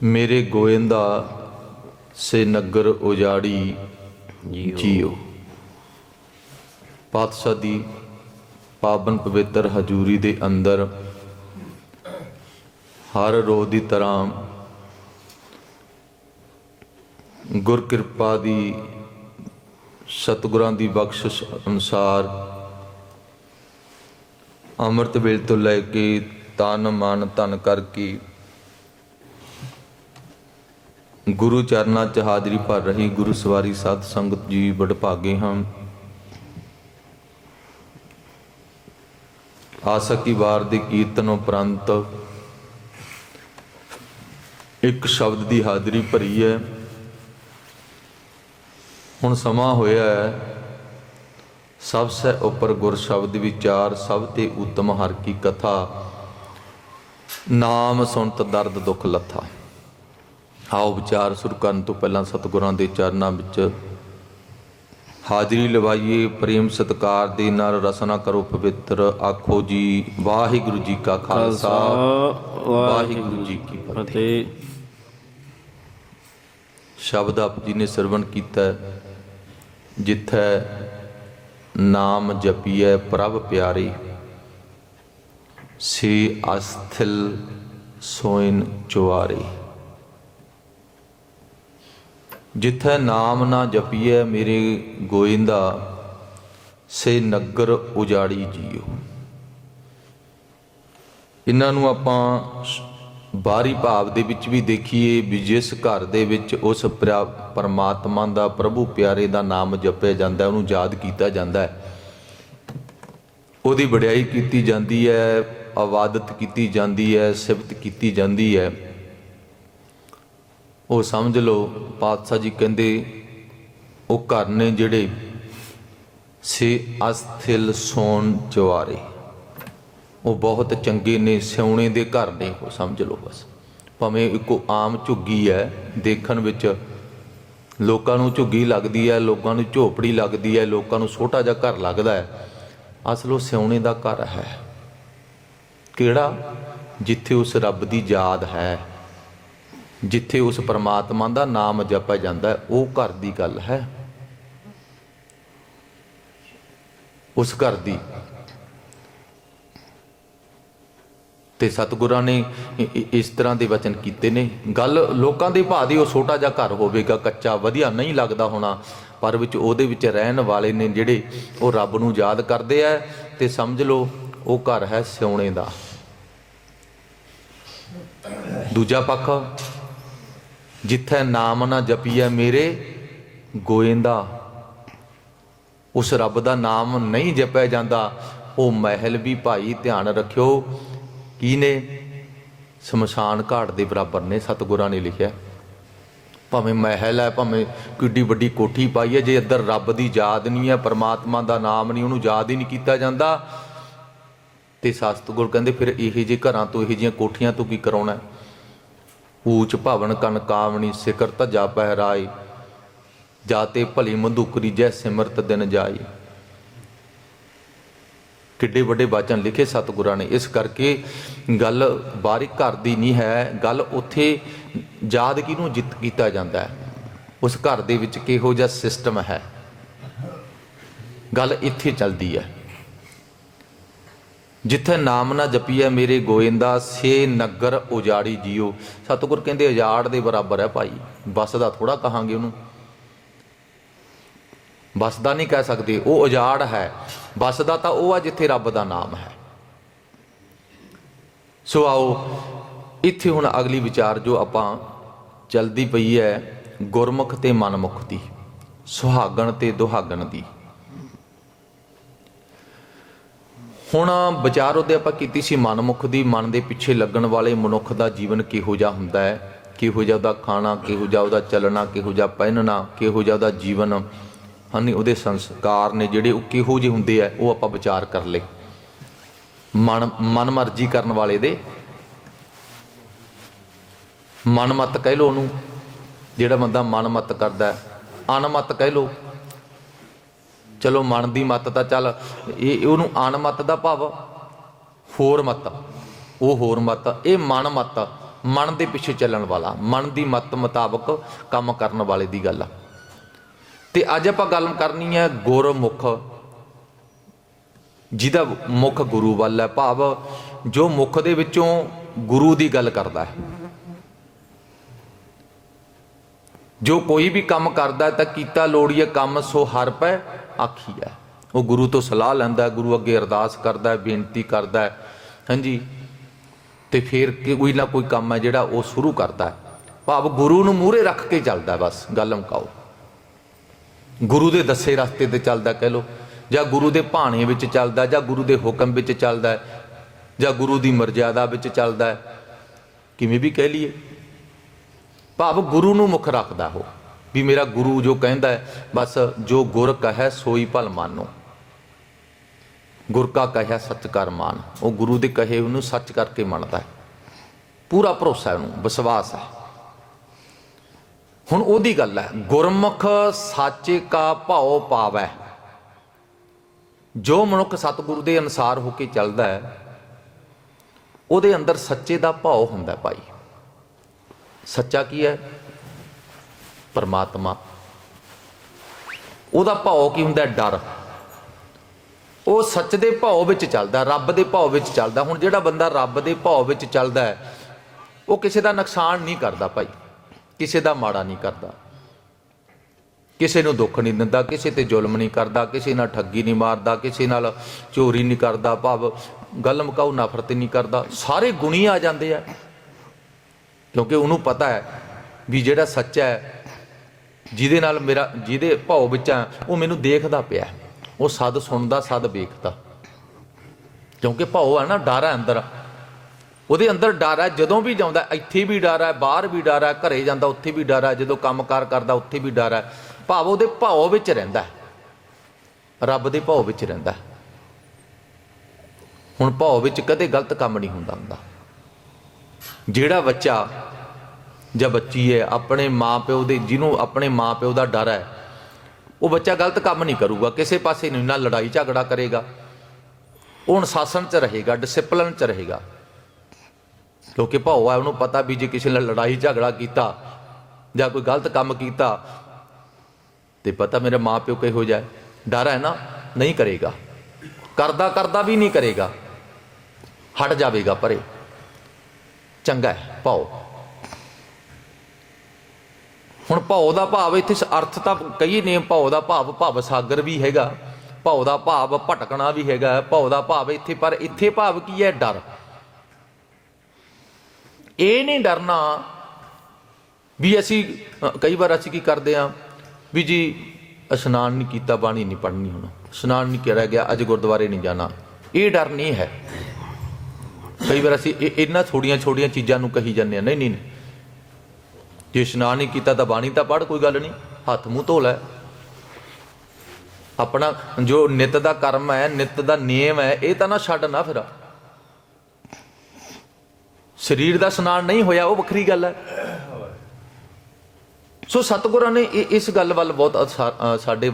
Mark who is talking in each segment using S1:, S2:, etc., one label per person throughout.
S1: ਮੇਰੇ ਗੋਇੰਦਾ ਸੇ ਨਗਰ ਉਜਾੜੀ ਜੀਓ। ਪਾਤਸ਼ਾਹ ਦੀ ਪਾਵਨ ਪਵਿੱਤਰ ਹਜ਼ੂਰੀ ਦੇ ਅੰਦਰ ਹਰ ਰੋਜ਼ ਦੀ ਤਰ੍ਹਾਂ ਗੁਰ ਕਿਰਪਾ ਦੀ ਸਤਿਗੁਰਾਂ ਦੀ ਬਖਸ਼ਿਸ਼ ਅਨੁਸਾਰ ਅੰਮ੍ਰਿਤ ਵੇਲ ਤੋਂ ਲੈ ਕੇ ਤਨ ਮਨ ਧਨ ਕਰਕੇ ਗੁਰੂ ਚਰਨਾਂ 'ਚ ਹਾਜ਼ਰੀ ਭਰ ਰਹੀ ਗੁਰੂ ਸਵਾਰੀ ਸਾਧ ਸੰਗਤ ਜੀ ਵਡਭਾਗੇ ਹਾਂ। ਆਸਾ ਕੀ ਵਾਰ ਦੇ ਕੀਰਤਨ ਉਪਰੰਤ ਇੱਕ ਸ਼ਬਦ ਦੀ ਹਾਜ਼ਰੀ ਭਰੀ ਹੈ। ਹੁਣ ਸਮਾਂ ਹੋਇਆ ਹੈ। ਸਭ ਸੇ ਉੱਪਰ ਗੁਰ ਸ਼ਬਦ ਵਿਚਾਰ, ਸਭ ਤੇ ਉਤਮ ਹਰ ਕੀ ਕਥਾ। ਨਾਮ ਸੁਣਤ ਦਰਦ ਦੁੱਖ ਲੱਥਾ। ਆਓ ਵਿਚਾਰ ਸ਼ੁਰੂ ਕਰਨ ਤੋਂ ਪਹਿਲਾਂ ਸਤਿਗੁਰਾਂ ਦੇ ਚਰਨਾਂ ਵਿੱਚ ਹਾਜ਼ਰੀ ਲਵਾਈਏ ਪ੍ਰੇਮ ਸਤਕਾਰ ਦੇ ਨਾਲ ਰਸਨਾ ਕਰੋ ਪਵਿੱਤਰ। ਆਖੋ ਜੀ ਵਾਹਿਗੁਰੂ ਜੀ ਕਾ ਖਾਲਸਾ। ਵਾਹਿਗੁਰੂ ਜੀ ਕੀ ਫਤਿਹ। ਸ਼ਬਦ ਆਪ ਜੀ ਨੇ ਸਰਵਣ ਕੀਤਾ। ਜਿੱਥੈ ਨਾਮ ਜਪੀਐ ਪ੍ਰਭ ਪਿਆਰੇ ਸੇ ਅਸਥਿਲ ਸੋਇਨ ਚੁਆਰੇ। ਜਿੱਥੈ ਨਾਮ ਨਾ ਜਪੀਐ ਮੇਰੇ ਗੋਇੰਦਾ, ਸੇ ਨਗਰ ਉਜਾੜੀ ਜੀਓ। ਇਹਨਾਂ ਨੂੰ ਆਪਾਂ ਬਾਹਰੀ ਭਾਵ ਦੇ ਵਿੱਚ ਵੀ ਦੇਖੀਏ ਵੀ ਜਿਸ ਘਰ ਦੇ ਵਿੱਚ ਉਸ ਪਿਆ- ਪਰਮਾਤਮਾ ਦਾ, ਪ੍ਰਭੂ ਪਿਆਰੇ ਦਾ ਨਾਮ ਜਪਿਆ ਜਾਂਦਾ ਉਹਨੂੰ ਯਾਦ ਕੀਤਾ ਜਾਂਦਾ ਹੈ। ਉਹਦੀ ਵਡਿਆਈ ਕੀਤੀ ਜਾਂਦੀ ਹੈ, ਆਵਾਦਤ ਕੀਤੀ ਜਾਂਦੀ ਹੈ, ਸਿਫਤ ਕੀਤੀ ਜਾਂਦੀ ਹੈ। ਉਹ ਸਮਝ ਲਓ, ਪਾਤਸ਼ਾਹ ਜੀ ਕਹਿੰਦੇ, ਉਹ ਘਰ ਨੇ ਜਿਹੜੇ ਸੇ ਅਸਥਿਲ ਸੋਨ ਜਵਾਰੇ। ਉਹ ਬਹੁਤ ਚੰਗੇ ਨੇ, ਸਿਉਣੇ ਦੇ ਘਰ ਨੇ, ਉਹ ਸਮਝ ਲਓ ਬਸ। ਭਾਵੇਂ ਇੱਕੋ ਆਮ ਝੁੱਗੀ ਹੈ, ਦੇਖਣ ਵਿੱਚ ਲੋਕਾਂ ਨੂੰ ਝੁੱਗੀ ਲੱਗਦੀ ਹੈ, ਲੋਕਾਂ ਨੂੰ ਝੋਪੜੀ ਲੱਗਦੀ ਹੈ, ਲੋਕਾਂ ਨੂੰ ਛੋਟਾ ਜਿਹਾ ਘਰ ਲੱਗਦਾ ਹੈ। ਅਸਲ ਉਹ ਸਿਉਣੇ ਦਾ ਘਰ ਹੈ। ਕਿਹੜਾ? ਜਿੱਥੇ ਉਸ ਰੱਬ ਦੀ ਯਾਦ ਹੈ। ਜਿੱਥੇ ਉਸ ਪਰਮਾਤਮਾ ਦਾ ਨਾਮ ਜਪਿਆ ਜਾਂਦਾ ਉਹ ਘਰ ਦੀ ਗੱਲ ਹੈ। ਉਸ ਘਰ ਦੀ। ਤੇ ਸਤਿਗੁਰਾਂ ਨੇ ਇਸ ਤਰ੍ਹਾਂ ਦੇ ਵਚਨ ਕੀਤੇ ਨੇ, ਗੱਲ ਲੋਕਾਂ ਦੇ ਭਾਅ ਦੀ, ਉਹ ਛੋਟਾ ਜਿਹਾ ਘਰ ਹੋਵੇਗਾ, ਕੱਚਾ, ਵਧੀਆ ਨਹੀਂ ਲੱਗਦਾ ਹੋਣਾ, ਪਰ ਵਿੱਚ ਉਹਦੇ ਵਿੱਚ ਰਹਿਣ ਵਾਲੇ ਨੇ ਜਿਹੜੇ ਉਹ ਰੱਬ ਨੂੰ ਯਾਦ ਕਰਦੇ ਆ, ਤੇ ਸਮਝ ਲਓ, ਉਹ ਘਰ ਹੈ ਸਿਉਣੇ ਦਾ। ਦੂਜਾ ਪੱਖ ਜਿੱਥੇ ਨਾਮ ਨਾ ਜਪੀਐ ਮੇਰੇ, ਗੋਇੰਦਾ। ਉਸ ਰੱਬ ਦਾ ਨਾਮ ਨਹੀਂ ਜਪਿਆ ਜਾਂਦਾ, ਉਹ ਮਹਿਲ ਵੀ ਭਾਈ ਧਿਆਨ ਰੱਖਿਓ। ਕੀ ਨੇ ਸ਼ਮਸ਼ਾਨ ਘਾਟ ਦੇ ਬਰਾਬਰ ਨੇ, ਸਤਿਗੁਰਾਂ ਨੇ ਲਿਖਿਆ। ਭਾਵੇਂ ਮਹਿਲ ਹੈ, ਭਾਵੇਂ ਕਿੱਡੀ ਵੱਡੀ ਕੋਠੀ ਪਾਈ ਹੈ, ਜੇ ਇੱਧਰ ਰੱਬ ਦੀ ਯਾਦ ਨਹੀਂ ਹੈ, ਪਰਮਾਤਮਾ ਦਾ ਨਾਮ ਨਹੀਂ, ਉਹਨੂੰ ਯਾਦ ਹੀ ਨਹੀਂ ਕੀਤਾ ਜਾਂਦਾ, ਤੇ ਸਤਿਗੁਰ ਕਹਿੰਦੇ, ਫਿਰ ਇਹੋ ਜਿਹੇ ਘਰਾਂ ਤੋਂ, ਇਹੋ ਜਿਹੀਆਂ ਕੋਠੀਆਂ ਤੋਂ ਕੀ ਕਰਾਉਣਾ ਹੈ? ਊਚ ਭਵਨ ਕਨ ਕਾਵਣੀ ਸਿਖਰ ਧਜਾ ਪਹਿਰਾਏ, ਜਾਤੇ ਭਲੀ ਮੰਦੁਕਰੀ ਜੈ ਸਿਮਰਤ ਦਿਨ ਜਾਈ ਕਿੱਡੇ ਵੱਡੇ ਬਾਚਨ ਲਿਖੇ ਸਤਿਗੁਰਾਂ ਨੇ। ਇਸ ਕਰਕੇ ਗੱਲ ਬਾਹਰੀ ਘਰ ਦੀ ਨਹੀਂ ਹੈ, ਗੱਲ ਉੱਥੇ ਯਾਦ ਕਿਹਨੂੰ ਜਿੱਤ ਕੀਤਾ ਜਾਂਦਾ ਹੈ। ਉਸ ਘਰ ਦੇ ਵਿੱਚ ਕਿਹੋ ਜਿਹਾ ਸਿਸਟਮ ਹੈ। ਗੱਲ ਇੱਥੇ ਚੱਲਦੀ ਹੈ। ਜਿੱਥੇ ਨਾਮ ਨਾ ਜਪੀਐ ਮੇਰੇ ਗੋਇੰਦਾ ਸੇ ਨਗਰ ਉਜਾੜੀ ਜੀਓ। ਸਤਿਗੁਰ ਕਹਿੰਦੇ, ਉਜਾੜ ਦੇ ਬਰਾਬਰ ਹੈ ਭਾਈ। ਬਸ ਦਾ ਥੋੜਾ ਕਹਾਂਗੇ ਉਹਨੂੰ। ਬਸ ਦਾ ਨਹੀਂ ਕਹਿ ਸਕਦੇ, ਉਹ ਉਜਾੜ ਹੈ। ਬਸ ਦਾ ਤਾਂ ਉਹ ਆ ਜਿੱਥੇ ਰੱਬ ਦਾ ਨਾਮ ਹੈ। ਸੋ ਆਓ, ਇੱਥੇ ਹੁਣ ਅਗਲੀ ਵਿਚਾਰ ਜੋ ਆਪਾਂ ਚਲਦੀ ਪਈ ਹੈ ਗੁਰਮੁਖ ਤੇ ਮਨਮੁਖ ਦੀ, ਸੁਹਾਗਣ ਤੇ ਦੁਹਾਗਣ ਦੀ। ਹੁਣ ਵਿਚਾਰ ਉਹਦੇ ਆਪਾਂ ਕੀਤੀ ਸੀ ਮਨਮੁਖ ਦੀ, ਮਨ ਦੇ ਪਿੱਛੇ ਲੱਗਣ ਵਾਲੇ ਮਨੁੱਖ ਦਾ ਜੀਵਨ ਕਿਹੋ ਜਿਹਾ ਹੁੰਦਾ ਹੈ? ਕਿਹੋ ਜਿਹਾ ਉਹਦਾ ਖਾਣਾ, ਕਿਹੋ ਜਿਹਾ ਉਹਦਾ ਚੱਲਣਾ, ਕਿਹੋ ਜਿਹਾ ਪਹਿਨਣਾ, ਕਿਹੋ ਜਿਹਾ ਉਹਦਾ ਜੀਵਨ? ਹਨ, ਉਹਦੇ ਸੰਸਕਾਰ ਨੇ ਜਿਹੜੇ ਉਹ ਕਿਹੋ ਜਿਹੇ ਹੁੰਦੇ ਆ, ਉਹ ਆਪਾਂ ਵਿਚਾਰ ਕਰ ਲਏ। ਮਨ ਮਨ ਮਰਜ਼ੀ ਕਰਨ ਵਾਲੇ ਦੇ। ਮਨਮਤ ਕਹਿ ਲੋ ਉਹਨੂੰ, ਜਿਹੜਾ ਬੰਦਾ ਮਨਮਤ ਕਰਦਾ ਅਨਮਤ ਕਹਿ ਲੋ ਚਲੋ ਮਨ ਦੀ ਮੱਤ ਤਾਂ ਚੱਲ, ਇਹ ਉਹਨੂੰ ਅਨਮਤ ਦਾ ਭਾਵ, ਹੋਰ ਮਤ, ਉਹ ਹੋਰ ਮਤ, ਇਹ ਮਨ ਮਤ, ਮਨ ਦੇ ਪਿੱਛੇ ਚੱਲਣ ਵਾਲਾ, ਮਨ ਦੀ ਮਤ ਮੁਤਾਬਕ ਕੰਮ ਕਰਨ ਵਾਲੇ ਦੀ ਗੱਲ ਆ। ਤੇ ਅੱਜ ਆਪਾਂ ਗੱਲ ਕਰਨੀ ਹੈ ਗੁਰਮੁਖ, ਜਿਹਦਾ ਮੁਖ ਗੁਰੂ ਵੱਲ ਹੈ ਭਾਵ, ਜੋ ਮੁਖ ਦੇ ਵਿੱਚੋਂ ਗੁਰੂ ਦੀ ਗੱਲ ਕਰਦਾ ਹੈ। ਜੋ ਕੋਈ ਵੀ ਕੰਮ ਕਰਦਾ ਤਾਂ ਕੀਤਾ ਲੋੜੀਏ ਕੰਮ ਸੋ ਹਰ ਪੈ ਆਖੀ ਹੈ। ਉਹ ਗੁਰੂ ਤੋਂ ਸਲਾਹ ਲੈਂਦਾ ਗੁਰੂ ਅੱਗੇ ਅਰਦਾਸ ਕਰਦਾ ਬੇਨਤੀ ਕਰਦਾ ਹਾਂਜੀ। ਤੇ ਫਿਰ ਕੋਈ ਨਾ ਕੋਈ ਕੰਮ ਹੈ ਜਿਹੜਾ ਉਹ ਸ਼ੁਰੂ ਕਰਦਾ ਭਾਵ ਗੁਰੂ ਨੂੰ ਮੂਹਰੇ ਰੱਖ ਕੇ ਚੱਲਦਾ ਬਸ, ਗੱਲ ਮੁਕਾਓ ਗੁਰੂ ਦੇ ਦੱਸੇ ਰਸਤੇ ਤੇ ਚੱਲਦਾ, ਕਹਿ ਲੋ ਜਾਂ ਗੁਰੂ ਦੇ ਭਾਣੇ ਵਿੱਚ ਚੱਲਦਾ, ਜਾਂ ਗੁਰੂ ਦੇ ਹੁਕਮ ਵਿੱਚ ਚੱਲਦਾ ਜਾਂ ਗੁਰੂ ਦੀ ਮਰਜ਼ਾਦਾ ਵਿੱਚ ਚੱਲਦਾ ਕਿਵੇਂ ਵੀ ਕਹਿ ਲਈਏ। ਭਾਵ ਗੁਰੂ ਨੂੰ ਮੁੱਖ ਰੱਖਦਾ ਉਹ। ਵੀ ਮੇਰਾ ਗੁਰੂ ਜੋ ਕਹਿੰਦਾ ਹੈ, ਬਸ ਜੋ ਗੁਰ ਕਹੈ ਸੋਈ ਭਲ ਮਾਨੋ। ਗੁਰ ਕਾ ਕਹਿਆ ਸੱਚ ਕਰ ਮਾਨ। ਉਹ ਗੁਰੂ ਦੇ ਕਹੇ ਉਹਨੂੰ ਸੱਚ ਕਰਕੇ ਮੰਨਦਾ ਹੈ। ਪੂਰਾ ਭਰੋਸਾ ਉਹਨੂੰ, ਵਿਸ਼ਵਾਸ ਹੈ। ਹੁਣ ਉਹਦੀ ਗੱਲ ਹੈ, ਗੁਰਮੁਖ ਸਾਚੇ ਕਾ ਭਾਉ ਪਾਵੈ। ਜੋ ਮਨੁੱਖ ਸਤਿਗੁਰੂ ਦੇ ਅਨਸਾਰ ਹੋ ਕੇ ਚੱਲਦਾ ਹੈ, ਉਹਦੇ ਅੰਦਰ ਸੱਚੇ ਦਾ ਭਾਉ ਹੁੰਦਾ ਭਾਈ। ਸੱਚਾ ਕੀ ਹੈ? ਪਰਮਾਤਮਾ। ਉਹਦਾ ਭਾਉ ਕੀ ਹੁੰਦਾ? ਡਰ। ਉਹ ਸੱਚ ਦੇ ਭਾਉ ਵਿੱਚ ਚੱਲਦਾ, ਰੱਬ ਦੇ ਭਾਉ ਵਿੱਚ ਚੱਲਦਾ। ਹੁਣ ਜਿਹੜਾ ਬੰਦਾ ਰੱਬ ਦੇ ਭਾਉ ਵਿੱਚ ਚੱਲਦਾ ਹੈ, ਉਹ ਕਿਸੇ ਦਾ ਨੁਕਸਾਨ ਨਹੀਂ ਕਰਦਾ ਭਾਈ। ਕਿਸੇ ਦਾ ਮਾੜਾ ਨਹੀਂ ਕਰਦਾ। ਕਿਸੇ ਨੂੰ ਦੁੱਖ ਨਹੀਂ ਦਿੰਦਾ, ਕਿਸੇ ਤੇ ਜ਼ੁਲਮ ਨਹੀਂ ਕਰਦਾ, ਕਿਸੇ ਨਾਲ ਠੱਗੀ ਨਹੀਂ ਮਾਰਦਾ, ਕਿਸੇ ਨਾਲ ਚੋਰੀ ਨਹੀਂ ਕਰਦਾ, ਭਾਵ ਗੱਲ ਮੁਕਾਉ ਨਫ਼ਰਤ ਨਹੀਂ ਕਰਦਾ। ਸਾਰੇ ਗੁਣੀ ਆ ਜਾਂਦੇ ਆ। ਕਿਉਂਕਿ ਉਹਨੂੰ ਪਤਾ ਹੈ ਵੀ ਜਿਹੜਾ ਸੱਚਾ ਹੈ ਜਿਹਦੇ ਨਾਲ ਮੇਰਾ, ਜਿਹਦੇ ਭਾਉ ਵਿੱਚ ਆ, ਉਹ ਮੈਨੂੰ ਦੇਖਦਾ ਪਿਆ। ਉਹ ਸਦ ਸੁਣਦਾ, ਸਦ ਵੇਖਦਾ। ਕਿਉਂਕਿ ਭਾਉ ਹੈ ਨਾ, ਡਰ ਹੈ ਅੰਦਰ। ਉਹਦੇ ਅੰਦਰ ਡਰ ਹੈ ਜਦੋਂ ਵੀ ਜਾਂਦਾ, ਇੱਥੇ ਵੀ ਡਰ ਹੈ ਬਾਹਰ ਵੀ ਡਰ ਹੈ ਘਰੇ ਜਾਂਦਾ, ਉੱਥੇ ਵੀ ਡਰ ਹੈ ਜਦੋਂ ਕੰਮਕਾਰ ਕਰਦਾ, ਉੱਥੇ ਵੀ ਡਰ ਹੈ ਭਾਵ ਉਹਦੇ ਭਾਉ ਵਿੱਚ ਰਹਿੰਦਾ। ਰੱਬ ਦੇ ਭਾਉ ਵਿੱਚ ਰਹਿੰਦਾ। ਹੁਣ ਭਾਉ ਵਿੱਚ ਕਦੇ ਗਲਤ ਕੰਮ ਨਹੀਂ ਹੁੰਦਾ ਹੁੰਦਾ। ਜਿਹੜਾ ਬੱਚਾ ਜਾਂ ਬੱਚੀ ਹੈ, ਆਪਣੇ ਮਾਪਿਓ ਦੇ, ਜਿਹਨੂੰ ਆਪਣੇ ਮਾਪਿਓ ਦਾ ਡਰ ਹੈ, ਉਹ ਬੱਚਾ ਗਲਤ ਕੰਮ ਨਹੀਂ ਕਰੂਗਾ, ਕਿਸੇ ਪਾਸੇ ਨਹੀਂ, ਨਾ ਲੜਾਈ ਝਗੜਾ ਕਰੇਗਾ, ਉਹ ਅਨੁਸ਼ਾਸਨ 'ਚ ਰਹੇਗਾ ਡਿਸਪਲਿਨ 'ਚ ਰਹੇਗਾ। ਕਿਉਂਕਿ ਭਾਉ ਆ ਉਹਨੂੰ ਪਤਾ ਵੀ ਜੇ ਕਿਸੇ ਨਾਲ ਲੜਾਈ ਝਗੜਾ ਕੀਤਾ, ਜਾਂ ਕੋਈ ਗਲਤ ਕੰਮ ਕੀਤਾ, ਤੇ ਪਤਾ ਮੇਰੇ ਮਾਪਿਓ ਕਿਹੋ ਜਿਹਾ ਡਰ ਹੈ ਨਾ, ਨਹੀਂ ਕਰੇਗਾ। ਕਰਦਾ ਕਰਦਾ ਵੀ ਨਹੀਂ ਕਰੇਗਾ। ਹਟ ਜਾਵੇਗਾ ਪਰੇ। ਚੰਗਾ ਹੈ ਭਾਉ ਹੁਣ ਭਾਉ ਦਾ ਭਾਵ ਇੱਥੇ ਅਰਥ ਤਾਂ ਕਈ ਨੇ, ਭਾਉ ਦਾ ਭਾਵ ਭਵ ਸਾਗਰ ਵੀ ਹੈਗਾ, ਭਾਉ ਦਾ ਭਾਵ ਭਟਕਣਾ ਵੀ ਹੈਗਾ, ਭਾਉ ਦਾ ਭਾਵ ਇੱਥੇ, ਪਰ ਇੱਥੇ ਭਾਵ ਕੀ ਹੈ? ਡਰ। ਇਹ ਨਹੀਂ ਡਰਨਾ ਵੀ ਅਸੀਂ ਕਈ ਵਾਰ ਅਸੀਂ ਕੀ ਕਰਦੇ ਆ ਵੀ ਜੀ, ਇਸ਼ਨਾਨ ਨਹੀਂ ਕੀਤਾ, ਬਾਣੀ ਨਹੀਂ ਪੜਨੀ ਹੁਣ। ਇਸ਼ਨਾਨ ਨਹੀਂ ਕਰਿਆ ਗਿਆ, ਅੱਜ ਗੁਰਦੁਆਰੇ ਨਹੀਂ ਜਾਣਾ। ਇਹ ਡਰ ਨਹੀਂ ਹੈ। ਕਈ ਵਾਰ ਅਸੀਂ ਇਹ- ਇਹਨਾਂ ਥੋੜੀਆਂ ਛੋਟੀਆਂ ਚੀਜ਼ਾਂ ਨੂੰ ਕਹੀ ਜਾਂਦੇ ਆ ਨਹੀਂ ਨਹੀਂ। ਜੇ ਇਸ਼ਨਾਨ ਨਹੀਂ ਕੀਤਾ ਤਾਂ ਬਾਣੀ ਤਾਂ ਪੜ ਕੋਈ ਗੱਲ ਨਹੀਂ। ਹੱਥ ਮੂੰਹ ਧੋ ਲੈ। ਆਪਣਾ ਜੋ ਨਿਤ ਦਾ ਕਰਮ ਹੈ, ਨਿਤ ਦਾ ਨਿਯਮ ਹੈ, ਇਹ ਤਾਂ ਨਾ ਛੱਡ ਨਾ ਫਿਰ। ਸਰੀਰ ਦਾ ਇਸ਼ਨਾਨ ਨਹੀਂ ਹੋਇਆ, ਉਹ ਵੱਖਰੀ ਗੱਲ ਹੈ। ਸੋ ਸਤਿਗੁਰਾਂ ਨੇ ਇਹ- ਇਸ ਗੱਲ ਵੱਲ ਬਹੁਤ ਸਾਡੇ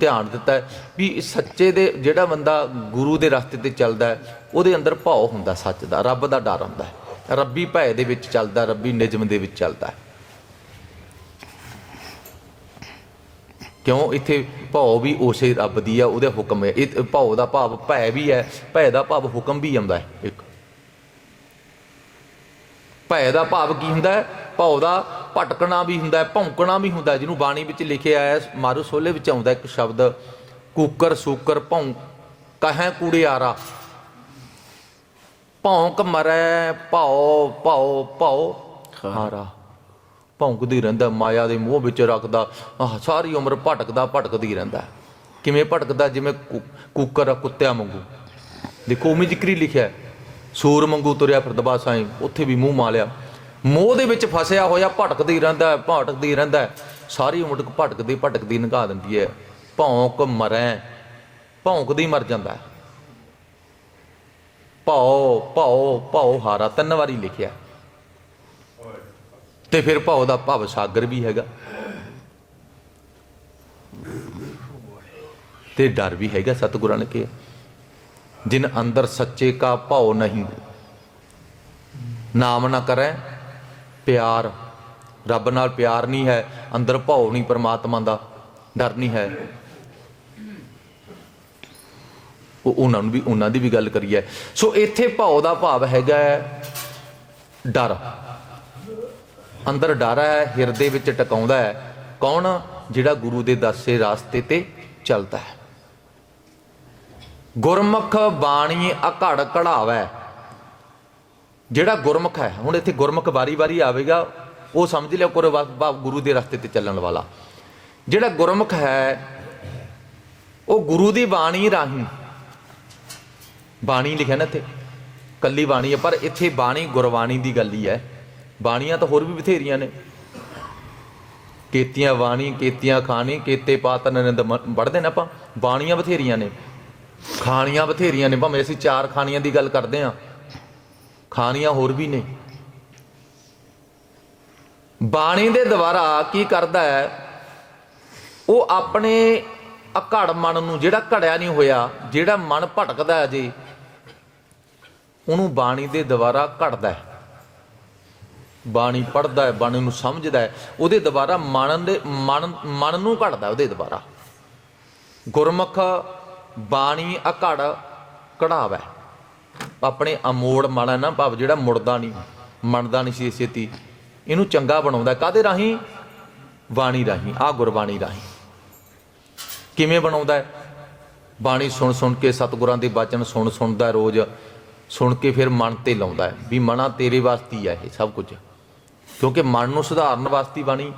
S1: ਧਿਆਨ ਦਿੱਤਾ ਵੀ ਸੱਚੇ ਦੇ ਜਿਹੜਾ ਬੰਦਾ ਗੁਰੂ ਦੇ ਰਸਤੇ ਤੇ ਚੱਲਦਾ ਉਹਦੇ ਅੰਦਰ ਭਾਉ ਹੁੰਦਾ ਸੱਚ ਦਾ, ਰੱਬ ਦਾ ਡਰ ਹੁੰਦਾ ਹੈ। ਰੱਬੀ ਭੈ ਦੇ ਵਿੱਚ ਚੱਲਦਾ, ਰੱਬੀ ਨਿਜਮ ਦੇ ਵਿੱਚ ਚੱਲਦਾ ਕਿਉਂ ਇੱਥੇ ਭਾਉ ਵੀ ਉਸੇ ਰੱਬ ਦੀ ਆ, ਉਹਦੇ ਹੁਕਮ ਹੈ। ਇਹ ਭਾਉ ਦਾ ਭਾਵ ਭੈ ਵੀ ਹੈ, ਭੈ ਦਾ ਭਾਵ ਹੁਕਮ ਵੀ ਆਉਂਦਾ ਹੈ, ਇੱਕ। ਭੈ ਦਾ ਭਾਵ ਕੀ ਹੁੰਦਾ ਹੈ? ਭਾਉ ਦਾ ਭਟਕਣਾ ਵੀ ਹੁੰਦਾ ਹੈ, ਭੌਂਕਣਾ ਵੀ ਹੁੰਦਾ ਜਿਹਨੂੰ ਬਾਣੀ ਵਿੱਚ ਲਿਖਿਆ ਆਇਆ ਮਾਰੂ ਸੋਲੇ ਵਿੱਚ ਆਉਂਦਾ ਇੱਕ ਸ਼ਬਦ, ਕੂਕਰ ਸੂਕਰ ਭੌਂ, ਕਹੈ ਕੂੜਿਆਰਾ। ਭੌਂਕ ਮਰੈ ਭਾਉ ਭਾਉ ਭਾਉ ਹਾਰਾ। ਭੌਂਕਦੀ ਰਹਿੰਦਾ, ਮਾਇਆ ਦੇ ਮੋਹ ਵਿੱਚ ਰੱਖਦਾ, ਆਹ ਸਾਰੀ ਉਮਰ ਭਟਕਦਾ, ਭਟਕਦੀ ਰਹਿੰਦਾ ਕਿਵੇਂ ਭਟਕਦਾ ਜਿਵੇਂ ਕੁ- ਕੂਕਰ ਕੁੱਤਿਆਂ ਵਾਂਗੂ। ਦੇਖੋ ਉਮੀ ਜ਼ਿਕਰੀ ਲਿਖਿਆ ਸੂਰ ਵਾਂਗੂ ਤੁਰਿਆ ਫਿਰਦਬਾ ਬਸ ਉੱਥੇ ਵੀ ਮੂੰਹ ਮਾਲਿਆ। ਮੋਹ ਦੇ ਵਿੱਚ ਫਸਿਆ ਹੋਇਆ ਭਟਕਦੀ ਰਹਿੰਦਾ ਭਟਕਦੀ ਰਹਿੰਦਾ ਸਾਰੀ ਉਮਰ ਭਟਕਦੀ ਭਟਕਦੀ ਨਿਕਾ ਦਿੰਦੀ ਹੈ। ਭੌਂਕ ਮਰੈ, ਭੌਂਕਦੀ ਮਰ ਜਾਂਦਾ ਹੈ। ਭਉ ਭਉ ਹਾਰਾ, ਤਿੰਨ ਵਾਰੀ ਲਿਖਿਆ। ਤੇ ਫਿਰ ਭਉ ਦਾ ਭਵ ਸਾਗਰ ਵੀ ਹੈਗਾ। ਤੇ ਡਰ ਵੀ ਹੈਗਾ ਸਤਿਗੁਰਾਂ ਨੇ ਕਿਹਾ ਜਿਨ ਅੰਦਰ ਸੱਚੇ ਕਾ ਭਉ ਨਹੀਂ, ਨਾਮ ਨਾ ਕਰੈ, ਪਿਆਰ, ਰੱਬ ਨਾਲ ਪਿਆਰ ਨਹੀਂ ਹੈ, ਅੰਦਰ ਭਾਉ ਨਹੀਂ ਪਰਮਾਤਮਾ ਦਾ, ਡਰ ਨਹੀਂ ਹੈ। ਉਹ ਉਹਨਾਂ ਨੂੰ ਵੀ, ਉਹਨਾਂ ਦੀ ਵੀ ਗੱਲ ਕਰੀਏ। ਸੋ ਇੱਥੇ ਭਾਉ ਦਾ ਭਾਵ ਹੈਗਾ ਹੈ ਡਰ। ਅੰਦਰ ਡਾਰਾ ਹੈ, ਹਿਰਦੇ ਵਿੱਚ ਟਿਕਾਉਂਦਾ ਹੈ, ਕੌਣ ਜਿਹੜਾ ਗੁਰੂ ਦੇ ਦੱਸੇ ਰਾਸਤੇ ਤੇ ਚੱਲਦਾ ਹੈ? ਗੁਰਮੁਖ ਬਾਣੀ ਅਘੜ ਕਢਾਵੈ। ਜਿਹੜਾ ਗੁਰਮੁਖ ਹੈ, ਹੁਣ ਇੱਥੇ ਗੁਰਮੁਖ ਵਾਰੀ-ਵਾਰੀ ਆਵੇਗਾ, ਉਹ ਸਮਝ ਲਿਓ ਕੋਰ ਗੁਰੂ ਦੇ ਰਸਤੇ ਤੇ ਚੱਲਣ ਵਾਲਾ। ਜਿਹੜਾ ਗੁਰਮੁਖ ਹੈ, ਉਹ ਗੁਰੂ ਦੀ ਬਾਣੀ ਰਾਹੀਂ, ਬਾਣੀ ਲਿਖਿਆ ਨਾ ਇੱਥੇ, ਕੱਲੀ ਬਾਣੀ ਹੈ, ਪਰ ਇੱਥੇ ਬਾਣੀ ਗੁਰਬਾਣੀ ਦੀ ਗੱਲ ਹੀ ਹੈ। ਬਾਣੀਆਂ ਤਾਂ ਹੋਰ ਵੀ ਬਥੇਰੀਆਂ ਨੇ। ਕੇਤੀਆਂ ਬਾਣੀ ਕੇਤੀਆਂ ਖਾਣੀ, ਕੇਤੇ ਪਾਤ ਨਨੰਦ ਪੜਦੇ ਨੇ ਆਪਾਂ। ਬਾਣੀਆਂ ਬਥੇਰੀਆਂ ਨੇ। ਖਾਣੀਆਂ ਬਥੇਰੀਆਂ ਨੇ। ਭਾਵੇਂ ਅਸੀਂ ਚਾਰ ਖਾਣੀਆਂ ਦੀ ਗੱਲ ਕਰਦੇ ਹਾਂ। ਖਾਣੀਆਂ ਹੋਰ ਵੀ ਨੇ। ਬਾਣੀ ਦੇ ਦੁਆਰਾ ਕੀ ਕਰਦਾ ਹੈ? ਉਹ ਆਪਣੇ ਅਕੜ ਮਨ ਨੂੰ ਜਿਹੜਾ ਘੜਿਆ ਨਹੀਂ ਹੋਇਆ, ਜਿਹੜਾ ਮਨ ਭਟਕਦਾ ਹੈ ਜੀ ਉਹਨੂੰ ਬਾਣੀ ਦੇ ਦੁਆਰਾ ਘੜਦਾ ਹੈ। ਬਾਣੀ ਪੜਦਾ ਹੈ, ਬਾਣੀ ਨੂੰ ਸਮਝਦਾ ਹੈ, ਉਹਦੇ ਦੁਆਰਾ ਮਨ ਦੇ ਮਨ ਮਨ ਨੂੰ ਘੜਦਾ ਉਹਦੇ ਦੁਆਰਾ ਗੁਰਮੁਖ ਬਾਣੀ ਅਕੜ ਕਢਾਵੇ। ਆਪਣੇ ਅਮੋੜ ਮਨ ਹੈ ਨਾ ਭਾਵ ਜਿਹੜਾ ਮੁੜਦਾ ਨਹੀਂ, ਮੰਨਦਾ ਨਹੀਂ ਸੀ ਛੇਤੀ। ਇਹਨੂੰ ਚੰਗਾ ਬਣਾਉਂਦਾ ਕਾਦੇ ਰਾਹੀਂ? ਬਾਣੀ ਰਾਹੀਂ ਆ ਗੁਰਬਾਣੀ ਰਾਹੀਂ। ਕਿਵੇਂ ਬਣਾਉਂਦਾ ਹੈ? ਬਾਣੀ ਸੁਣ ਸੁਣ ਕੇ ਸਤਿਗੁਰਾਂ ਦੇ ਬਚਨ ਸੁਣ ਸੁਣਦਾ ਰੋਜ਼। ਸੁਣ ਕੇ ਫਿਰ ਮਨ ਤੇ ਲਾਉਂਦਾ ਵੀ ਮਨਾ ਤੇਰੇ ਵਾਸਤੇ ਹੀ ਹੈ ਇਹ ਸਭ ਕੁਝ। ਕਿਉਂਕਿ ਮਨ ਨੂੰ ਸੁਧਾਰਨ ਵਾਸਤੇ ਬਾਣੀ,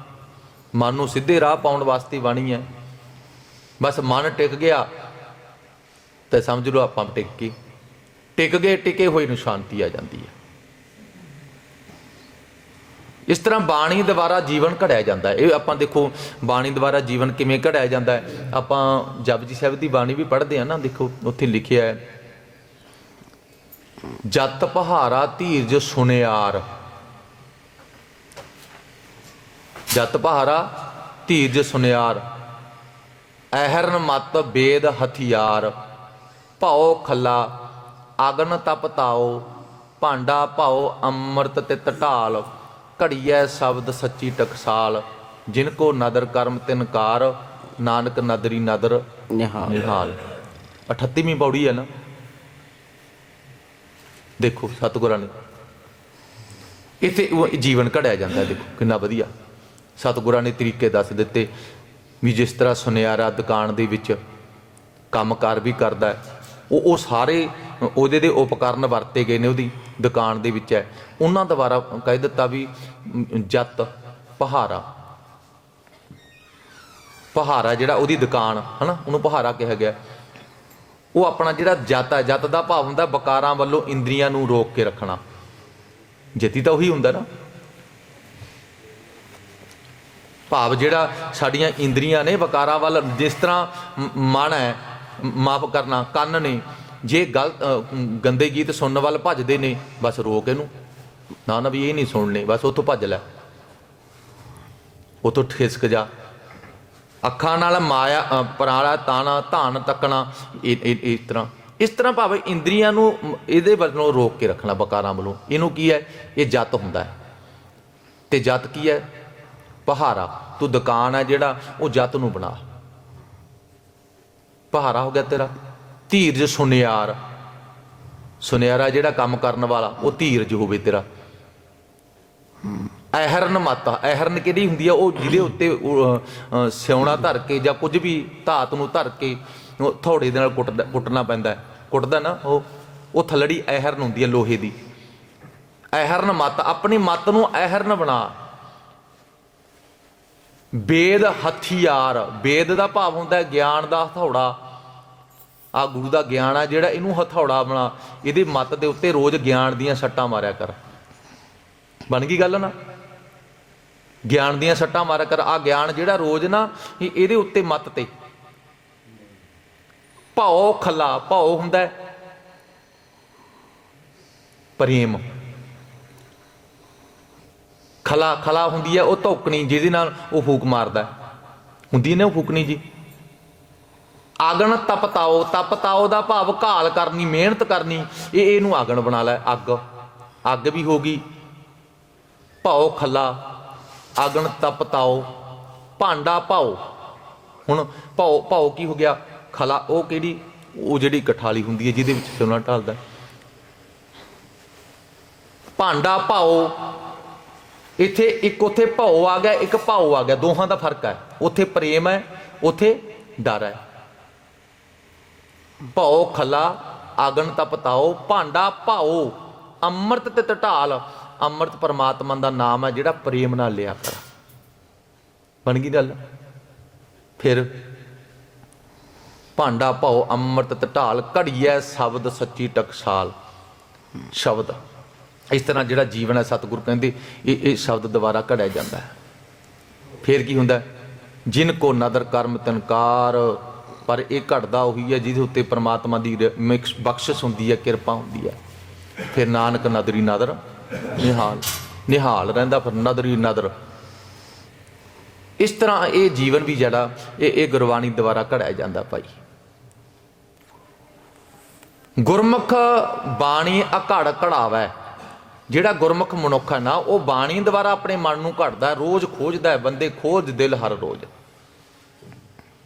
S1: ਮਨ ਨੂੰ ਸਿੱਧੇ ਰਾਹ ਪਾਉਣ ਵਾਸਤੇ ਬਾਣੀ ਹੈ। ਬਸ ਮਨ ਟਿਕ ਗਿਆ ਤੇ ਸਮਝ ਲਓ ਆਪਾਂ ਟਿਕ ਕੇ ਟਿਕ ਗਏ, ਟਿਕੇ ਹੋਏ ਨੂੰ ਸ਼ਾਂਤੀ ਆ ਜਾਂਦੀ ਹੈ। ਇਸ ਤਰ੍ਹਾਂ ਬਾਣੀ ਦੁਆਰਾ ਜੀਵਨ ਘੜਿਆ ਜਾਂਦਾ ਹੈ। ਇਹ ਆਪਾਂ ਦੇਖੋ, ਬਾਣੀ ਦੁਆਰਾ ਜੀਵਨ ਕਿਵੇਂ ਘੜਿਆ ਜਾਂਦਾ ਹੈ। ਆਪਾਂ ਜਪਜੀ ਸਾਹਿਬ ਦੀ ਬਾਣੀ ਵੀ ਪੜ੍ਹਦੇ ਆ ਨਾ, ਦੇਖੋ, ਉੱਥੇ ਲਿਖਿਆ ਹੈ, ਜਤ ਪਹਾਰਾ ਧੀਰਜ ਸੁਨਿਆਰ। ਜਤ ਪਹਾਰਾ ਧੀਰਜ ਸੁਨਿਆਰ ਐਹਰਨ ਮਤ ਬੇਦ ਹਥਿਆਰ। ਭਉ ਖੱਲਾ ਅਗਨ ਤਪ ਤਾਓ ਭਾਂਡਾ ਭਾਉ ਅੰਮ੍ਰਿਤ ਤਿਤ ਢਾਲ ਘੜੀਐ ਸ਼ਬਦ ਸੱਚੀ ਟਕਸਾਲ। ਜਿਨ ਕੋ ਨਦਰ ਕਰਮ ਤਿਨਕਾਰ ਨਾਨਕ ਨਦਰੀ ਨਦਰ
S2: ਨਿਹਾਲ।
S1: ਨਿਹਾਲ। 38ਵੀਂ ਪੌੜੀ ਹੈ ਨਾ? ਦੇਖੋ ਸਤਿਗੁਰਾਂ ਨੇ। ਇੱਥੇ ਜੀਵਨ ਘੜਿਆ ਜਾਂਦਾ ਦੇਖੋ ਕਿੰਨਾ ਵਧੀਆ। ਸਤਿਗੁਰਾਂ ਨੇ ਤਰੀਕੇ ਦੱਸ ਦਿੱਤੇ ਵੀ ਜਿਸ ਤਰ੍ਹਾਂ ਸੁਨਿਆਰਾ ਦੁਕਾਨ ਦੇ ਵਿੱਚ ਕੰਮਕਾਰ ਵੀ ਕਰਦਾ ਹੈ, ਉਹ ਉਹ ਸਾਰੇ ਉਹਦੇ ਦੇ ਉਪਕਰਨ ਵਰਤੇ ਗਏ ਨੇ ਉਹਦੀ ਦੁਕਾਨ ਦੇ ਵਿੱਚ ਹੈ। ਉਹਨਾਂ ਦੁਆਰਾ ਕਹਿ ਦਿੱਤਾ ਵੀ ਜੱਤ ਪਹਾਰਾ ਪਹਾਰਾ ਜਿਹੜਾ ਉਹਦੀ ਦੁਕਾਨ ਹਨਾ ਉਹਨੂੰ ਪਹਾਰਾ ਕਿਹਾ ਗਿਆ। ਉਹ ਆਪਣਾ ਜਿਹੜਾ ਜਤ ਹੈ ਜੱਤ ਦਾ ਭਾਵ ਹੁੰਦਾ ਬਕਾਰਾਂ ਵੱਲੋਂ ਇੰਦਰੀਆਂ ਨੂੰ ਰੋਕ ਕੇ ਰੱਖਣਾ। ਜਤੀ ਤਾਂ ਉਹੀ ਹੁੰਦਾ ਨਾ। ਭਾਵ ਜਿਹੜਾ ਸਾਡੀਆਂ ਇੰਦਰੀਆਂ ਨੇ ਬਕਾਰਾਂ ਵੱਲ ਜਿਸ ਤਰ੍ਹਾਂ ਮਨ ਹੈ ਮਾਫ ਕਰਨਾ, ਕੰਨ ਨੇ, ਜੇ ਗਲਤ ਗੰਦੇ ਗੀਤ ਸੁਣਨ ਵੱਲ ਭੱਜਦੇ ਨੇ, ਬਸ ਰੋਕ ਇਹਨੂੰ। ਨਾ ਨਾ ਵੀ ਇਹ ਨਹੀਂ ਸੁਣਨੇ, ਬਸ ਉੱਥੋਂ ਭੱਜ ਲੈ। ਉੱਥੋਂ ਠਿਸਕ ਜਾ। ਅੱਖਾਂ ਨਾਲ ਮਾਇਆ ਪਰਾਲਾ ਤਾਣਾ, ਧਾਨ ਤੱਕਣਾ, ਇਹ ਇਸ ਤਰ੍ਹਾਂ। ਇਸ ਤਰ੍ਹਾਂ ਭਾਵੇਂ ਇੰਦਰੀਆਂ ਨੂੰ ਇਹਦੇ ਵੱਲੋਂ ਰੋਕ ਕੇ ਰੱਖਣਾ ਬਕਾਰਾਂ ਵੱਲੋਂ। ਇਹਨੂੰ ਕੀ ਹੈ? ਇਹ ਜਤ ਹੁੰਦਾ ਹੈ। ਤੇ ਜਤ ਕੀ ਹੈ? ਪਹਾਰਾ ਤੂੰ ਦੁਕਾਨ ਹੈ ਜਿਹੜਾ, ਉਹ ਜੱਤ ਨੂੰ ਬਣਾ। ਪਹਾਰਾ ਹੋ ਗਿਆ ਤੇਰਾ। ਧੀਰਜ ਸੁਨਿਆਰ। ਸੁਨਿਆਰਾ ਜਿਹੜਾ ਕੰਮ ਕਰਨ ਵਾਲਾ, ਉਹ ਧੀਰਜ ਹੋਵੇ ਤੇਰਾ। ਐਹਰਨ ਮਤ, ਐਹਰਨ ਕਿਹੜੀ ਹੁੰਦੀ ਆ? ਉਹ ਜਿਹਦੇ ਉੱਤੇ ਸਿਉਣਾ ਧਰ ਕੇ ਜਾਂ ਕੁਝ ਵੀ ਧਾਤ ਨੂੰ ਧਰ ਕੇ, ਉਹ ਥੋੜੇ ਦੇ ਨਾਲ ਕੁੱਟਦਾ, ਕੁੱਟਣਾ ਪੈਂਦਾ ਕੁੱਟਦਾ ਨਾ, ਉਹ ਉਹ ਥਲੜੀ ਐਹਰਨ ਹੁੰਦੀ ਹੈ ਲੋਹੇ ਦੀ। ਐਹਰਨ ਮਤ, ਆਪਣੀ ਮਤ ਨੂੰ ਐਹਰਨ ਬਣਾ। ਵੇਦ ਹਥਿਆਰ। ਵੇਦ ਦਾ ਭਾਵ ਹੁੰਦਾ ਗਿਆਨ ਦਾ ਹਥੌੜਾ। ਆ ਗੁਰੂ ਦਾ ਗਿਆਨ ਆ ਜਿਹੜਾ ਇਹਨੂੰ ਹਥੌੜਾ ਬਣਾ। ਇਹਦੀ ਮੱਤ ਦੇ ਉੱਤੇ ਰੋਜ਼ ਗਿਆਨ ਦੀਆਂ ਸੱਟਾਂ ਮਾਰਿਆ ਕਰ। ਬਣ ਗਈ ਗੱਲ ਨਾ? ਗਿਆਨ ਦੀਆਂ ਸੱਟਾਂ ਮਾਰਿਆ ਕਰ। ਆ ਗਿਆਨ ਜਿਹੜਾ ਰੋਜ਼ ਨਾ ਇਹਦੇ ਉੱਤੇ ਮੱਤ ਤੇ। ਭਾਉ ਖਲਾ। ਭਾਉ ਹੁੰਦਾ ਪ੍ਰੇਮ। ਖਲਾ ਖਲਾ ਹੁੰਦੀ ਹੈ, ਉਹ ਧੌਕਣੀ, ਜਿਹਦੇ ਨਾਲ ਉਹ ਫੂਕ ਮਾਰਦਾ ਹੁੰਦੀ ਨੇ ਉਹ ਫੂਕਣੀ ਜੀ। ਆਗਣ ਤਪਤਾਓ ਤਪਤਾਓ ਦਾ ਭਾਵ ਘਾਲ ਕਰਨੀ, ਮਿਹਨਤ ਕਰਨੀ, ਇਹ ਇਹਨੂੰ ਆਗਣ ਬਣਾ ਲੈ, ਅੱਗ। ਅੱਗ ਵੀ ਹੋ ਗਈ। ਭਾਓ ਖੱਲਾ, ਆਗਣ ਤਪਤਾਓ, ਭਾਂਡਾ ਪਾਓ ਹੁਣ ਭਾਓ ਭਾਉ ਕੀ ਹੋ ਗਿਆ? ਖਲਾ, ਉਹ ਕਿਹੜੀ, ਉਹ ਜਿਹੜੀ ਕਠਾਲੀ ਹੁੰਦੀ ਹੈ, ਜਿਹਦੇ ਵਿੱਚ ਸੋਨਾ ਢਲਦਾ ਭਾਂਡਾ ਭਾਓ ਇੱਥੇ ਇੱਕ ਉੱਥੇ ਭਾਓ ਆ ਗਿਆ, ਇੱਕ ਭਾਓ ਆ ਗਿਆ, ਦੋਹਾਂ ਦਾ ਫ਼ਰਕ ਹੈ। ਉੱਥੇ ਪ੍ਰੇਮ ਹੈ, ਉੱਥੇ ਡਰ ਹੈ। ਭਾਓ ਖਲਾ, ਆਗਣ ਤਪਤਾਓ ਭਾਂਡਾ ਭਾਓ ਅੰਮ੍ਰਿਤ ਤੇ ਢਾਲ ਅੰਮ੍ਰਿਤ ਪਰਮਾਤਮਾ ਦਾ ਨਾਮ ਹੈ ਜਿਹੜਾ ਪ੍ਰੇਮ ਨਾਲ ਲਿਆ ਕਰ। ਬਣ ਗਈ ਗੱਲ? ਫਿਰ ਭਾਂਡਾ ਭਾਓ ਅੰਮ੍ਰਿਤ ਤੇ ਢਾਲ ਘੜੀਐ ਸ਼ਬਦ ਸੱਚੀ ਟਕਸਾਲ। ਸ਼ਬਦ। ਇਸ ਤਰ੍ਹਾਂ ਜਿਹੜਾ ਜੀਵਨ ਹੈ, ਸਤਿਗੁਰੂ ਕਹਿੰਦੇ, ਇਹ ਇਹ ਸ਼ਬਦ ਦੁਆਰਾ ਘੜਿਆ ਜਾਂਦਾ ਹੈ। ਫਿਰ ਕੀ ਹੁੰਦਾ ਜਿਨ ਕੋ ਨਦਰ ਕਰਮ ਤਨਕਾਰ, ਪਰ ਇਹ ਘਟਦਾ ਉਹੀ ਹੈ, ਜਿਹਦੇ ਉੱਤੇ ਪ੍ਰਮਾਤਮਾ ਦੀ ਰ- ਮਿਕਸ- ਬਖਸ਼ਿਸ਼ ਹੁੰਦੀ ਹੈ, ਕਿਰਪਾ ਹੁੰਦੀ ਹੈ। ਫਿਰ ਨਾਨਕ ਨਦਰੀ ਨਦਰ, ਨਿਹਾਲ। ਨਿਹਾਲ ਰਹਿੰਦਾ ਫਿਰ ਨਦਰੀ ਨਦਰ। ਇਸ ਤਰ੍ਹਾਂ ਇਹ ਜੀਵਨ ਵੀ ਜਿਹੜਾ, ਇਹ ਇਹ ਗੁਰਬਾਣੀ ਦੁਆਰਾ ਘੜਿਆ ਜਾਂਦਾ ਭਾਈ। ਗੁਰਮੁਖ ਬਾਣੀ ਅਕੜ ਘੜਾਵੈ ਜਿਹੜਾ ਗੁਰਮੁਖ ਮਨੁੱਖ ਹੈ ਨਾ ਉਹ ਬਾਣੀ ਦੁਆਰਾ ਆਪਣੇ ਮਨ ਨੂੰ ਘੜਦਾ ਰੋਜ਼ ਖੋਜਦਾ ਹੈ ਬੰਦੇ ਖੋਜ ਦਿਲ ਹਰ ਰੋਜ਼।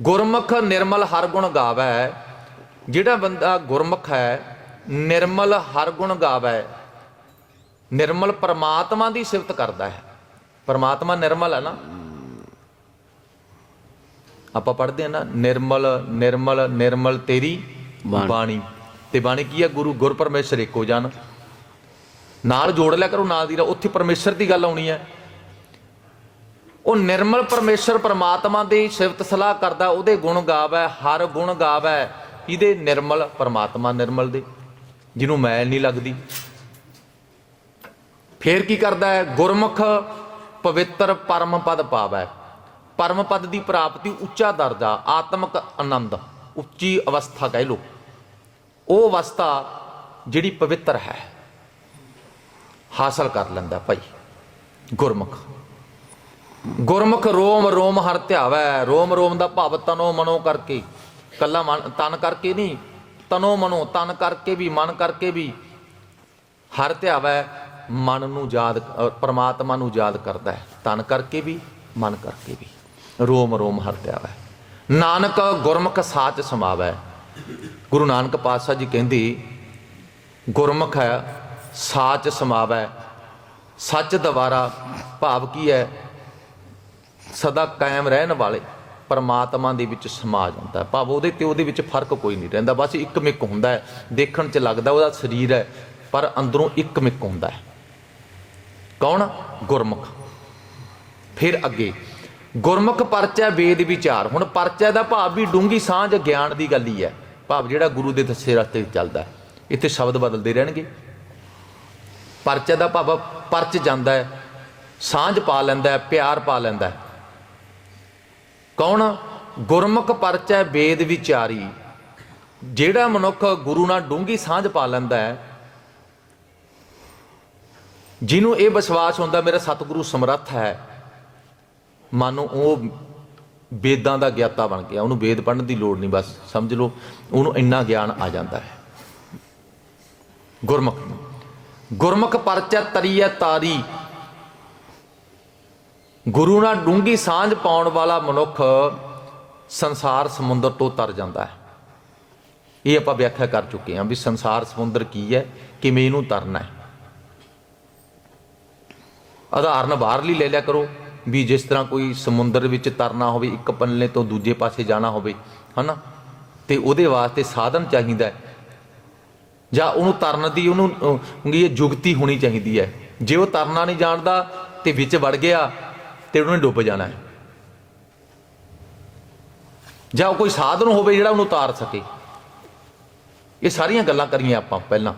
S1: ਗੁਰਮੁਖ ਨਿਰਮਲ ਹਰ ਗੁਣ ਗਾਵੈ ਜਿਹੜਾ ਬੰਦਾ ਗੁਰਮੁਖ ਹੈ ਨਿਰਮਲ ਹਰ ਗੁਣ ਗਾਵੈ। ਨਿਰਮਲ ਪਰਮਾਤਮਾ ਦੀ ਸਿਫਤ ਕਰਦਾ ਹੈ। ਪਰਮਾਤਮਾ ਨਿਰਮਲ ਹੈ ਨਾ। ਆਪਾਂ ਪੜ੍ਹਦੇ ਹਾਂ ਨਾ ਨਿਰਮਲ ਨਿਰਮਲ ਨਿਰਮਲ ਤੇਰੀ
S2: ਬਾਣੀ।
S1: ਬਾਣੀ। ਤੇ ਬਾਣੀ ਕੀ ਹੈ? ਗੁਰੂ ਗੁਰ ਪਰਮੇਸ਼ਰ ਇੱਕੋ ਜਨ। ਨਾਲ ਜੋੜ ਲਿਆ ਕਰੋ, ਨਾਲ ਦੀ ਨਾਲ ਉੱਥੇ ਪਰਮੇਸ਼ਰ ਦੀ ਗੱਲ ਆਉਣੀ ਹੈ। ਉਹ ਨਿਰਮਲ ਪਰਮੇਸ਼ਰ ਪਰਮਾਤਮਾ ਦੀ ਸਿਫਤ ਸਲਾਹ ਕਰਦਾ, ਉਹਦੇ ਗੁਣ ਗਾਵੈ, ਹਰ ਗੁਣ ਗਾਵੈ। ਇਹਦੇ ਨਿਰਮਲ ਪਰਮਾਤਮਾ ਨਿਰਮਲ ਦੇ, ਜਿਹਨੂੰ ਮੈਲ ਨਹੀਂ ਲੱਗਦੀ। ਫੇਰ ਕੀ ਕਰਦਾ ਹੈ? ਗੁਰਮੁਖ ਪਵਿੱਤਰ ਪਰਮ ਪਦ ਪਾਵੈ। ਪਰਮ ਪਦ ਦੀ ਪ੍ਰਾਪਤੀ ਉੱਚਾ ਦਰਜਾ, ਆਤਮਿਕ ਆਨੰਦ, ਉੱਚੀ ਅਵਸਥਾ ਕਹਿ ਲੋ ਉਹ ਅਵਸਥਾ ਜਿਹੜੀ ਪਵਿੱਤਰ ਹੈ। ਹਾਸਲ ਕਰ ਲੈਂਦਾ ਭਾਈ। ਗੁਰਮੁਖ। ਗੁਰਮੁਖ ਰੋਮ ਰੋਮ ਹਰ ਧਿਆਵੈ। ਰੋਮ ਰੋਮ ਦਾ ਭਾਵ ਤਨੋ ਮਨੋ ਕਰਕੇ। ਕੱਲਾ ਮਨ ਤਨ ਕਰਕੇ ਨਹੀਂ, ਤਨੋ ਮਨੋ ਤਨ ਕਰਕੇ ਵੀ, ਮਨ ਕਰਕੇ ਵੀ। ਹਰ ਧਿਆਵੈ ਮਨ ਨੂੰ ਯਾਦ, ਪਰਮਾਤਮਾ ਨੂੰ ਯਾਦ ਕਰਦਾ ਹੈ। ਤਨ ਕਰਕੇ ਵੀ, ਮਨ ਕਰਕੇ ਵੀ। ਰੋਮ ਰੋਮ ਹਰ ਧਿਆਵੈ। ਨਾਨਕ ਗੁਰਮੁਖ ਸਾਚ ਸਮਾਵੈ। ਗੁਰੂ ਨਾਨਕ ਪਾਤਸ਼ਾਹ ਜੀ ਕਹਿੰਦੇ, ਗੁਰਮੁਖ ਹੈ ਸਾਚ ਸਮਾਵੈ, ਸੱਚ ਦਵਾਰਾ ਭਾਵ ਕੀ ਹੈ? ਸਦਾ ਕਾਇਮ ਰਹਿਣ ਵਾਲੇ ਪਰਮਾਤਮਾ ਦੇ ਵਿੱਚ ਸਮਾ ਜਾਂਦਾ ਭਾਵ ਉਹਦੇ ਤੇ ਉਹਦੇ ਵਿੱਚ ਫ਼ਰਕ ਕੋਈ ਨਹੀਂ ਰਹਿੰਦਾ, ਬਸ ਇੱਕ ਮਿੱਕ ਹੁੰਦਾ ਹੈ। ਦੇਖਣ 'ਚ ਲੱਗਦਾ ਉਹਦਾ ਸਰੀਰ ਹੈ, ਪਰ ਅੰਦਰੋਂ ਇੱਕ ਮਿੱਕ ਹੁੰਦਾ ਹੈ। ਕੌਣ? ਗੁਰਮੁਖ। ਫਿਰ ਅੱਗੇ, ਗੁਰਮੁਖ ਪਰਚਾ ਵੇਦ ਵਿਚਾਰ। ਹੁਣ ਪਰਚਾ ਦਾ ਭਾਵ ਵੀ ਡੂੰਗੀ ਸਾਂਝ, ਗਿਆਨ ਦੀ ਗੱਲ ਹੀ ਹੈ। ਭਾਵ ਜਿਹੜਾ ਗੁਰੂ ਦੇ ਦੱਸੇ ਰਸਤੇ ਚੱਲਦਾ ਇੱਥੇ ਸ਼ਬਦ ਬਦਲਦੇ ਰਹਿਣਗੇ। ਪਰਚੈ ਦਾ ਭਾਵ ਪਰਚ ਜਾਂਦਾ ਹੈ, ਸਾਂਝ ਪਾ ਲੈਂਦਾ ਹੈ, ਪਿਆਰ ਪਾ ਲੈਂਦਾ ਹੈ। ਕੌਣ? ਗੁਰਮੁਖ ਪਰਚੈ ਵੇਦ ਵਿਚਾਰੀ। ਜਿਹੜਾ ਮਨੁੱਖ ਗੁਰੂ ਨਾਲ ਡੂੰਗੀ ਸਾਂਝ ਪਾ ਲੈਂਦਾ ਹੈ, ਜਿਹਨੂੰ ਇਹ ਵਿਸ਼ਵਾਸ ਹੁੰਦਾ, ਮੇਰਾ ਸਤਿਗੁਰੂ ਸਮਰੱਥ ਹੈ। ਮਾਨੋ ਉਹ ਵੇਦਾਂ ਦਾ ਗਿਆਤਾ ਬਣ ਗਿਆ। ਉਹਨੂੰ ਵੇਦ ਪੜ੍ਹਨ ਦੀ ਲੋੜ ਨਹੀਂ, ਬਸ ਸਮਝ ਲਓ, ਉਹਨੂੰ ਇੰਨਾ ਗਿਆਨ ਆ ਜਾਂਦਾ ਹੈ। ਗੁਰਮੁਖ ਨੂੰ। ਗੁਰਮੁਖ ਪਰਚੈ ਤਰੀਐ ਤਾਰੀ। ਗੁਰੂ ਨਾਲ ਡੂੰਗੀ ਸਾਂਝ ਪਾਉਣ ਵਾਲਾ ਮਨੁੱਖ ਸੰਸਾਰ ਸਮੁੰਦਰ ਤੋਂ ਤਰ ਜਾਂਦਾ ਹੈ। ਇਹ ਆਪਾਂ ਵਿਆਖਿਆ ਕਰ ਚੁੱਕੇ ਹਾਂ ਵੀ ਸੰਸਾਰ ਸਮੁੰਦਰ ਕੀ ਹੈ, ਕਿਵੇਂ ਇਹਨੂੰ ਤਰਨਾ ਹੈ। ਉਦਾਹਰਨ ਬਾਹਰਲੀ ਲੈ ਲਿਆ ਕਰੋ ਵੀ ਜਿਸ ਤਰ੍ਹਾਂ ਕੋਈ ਸਮੁੰਦਰ ਵਿੱਚ ਤਰਨਾ ਹੋਵੇ, ਇੱਕ ਪੱਲੇ ਤੋਂ ਦੂਜੇ ਪਾਸੇ ਜਾਣਾ ਹੋਵੇ, ਹਨਾ? ਤੇ ਉਹਦੇ ਵਾਸਤੇ ਸਾਧਨ ਚਾਹੀਦਾ ਹੈ। ਜਾਂ ਉਹਨੂੰ ਤਰਨ ਦੀ ਉਹਨੂੰ ਇਹ ਜੁਗਤੀ ਹੋਣੀ ਚਾਹੀਦੀ ਹੈ। ਜੇ ਉਹ ਤਰਨਾ ਨਹੀਂ ਜਾਣਦਾ ਤੇ ਵਿੱਚ ਵੜ ਗਿਆ ਤੇ ਉਹਨੇ ਡੁੱਬ ਜਾਣਾ ਹੈ। ਜਾਂ ਉਹ ਕੋਈ ਸਾਧਨ ਹੋਵੇ ਜਿਹੜਾ ਉਹਨੂੰ ਤਾਰ ਸਕੇ। ਇਹ ਸਾਰੀਆਂ ਗੱਲਾਂ ਕਰੀਆਂ ਆਪਾਂ ਪਹਿਲਾਂ।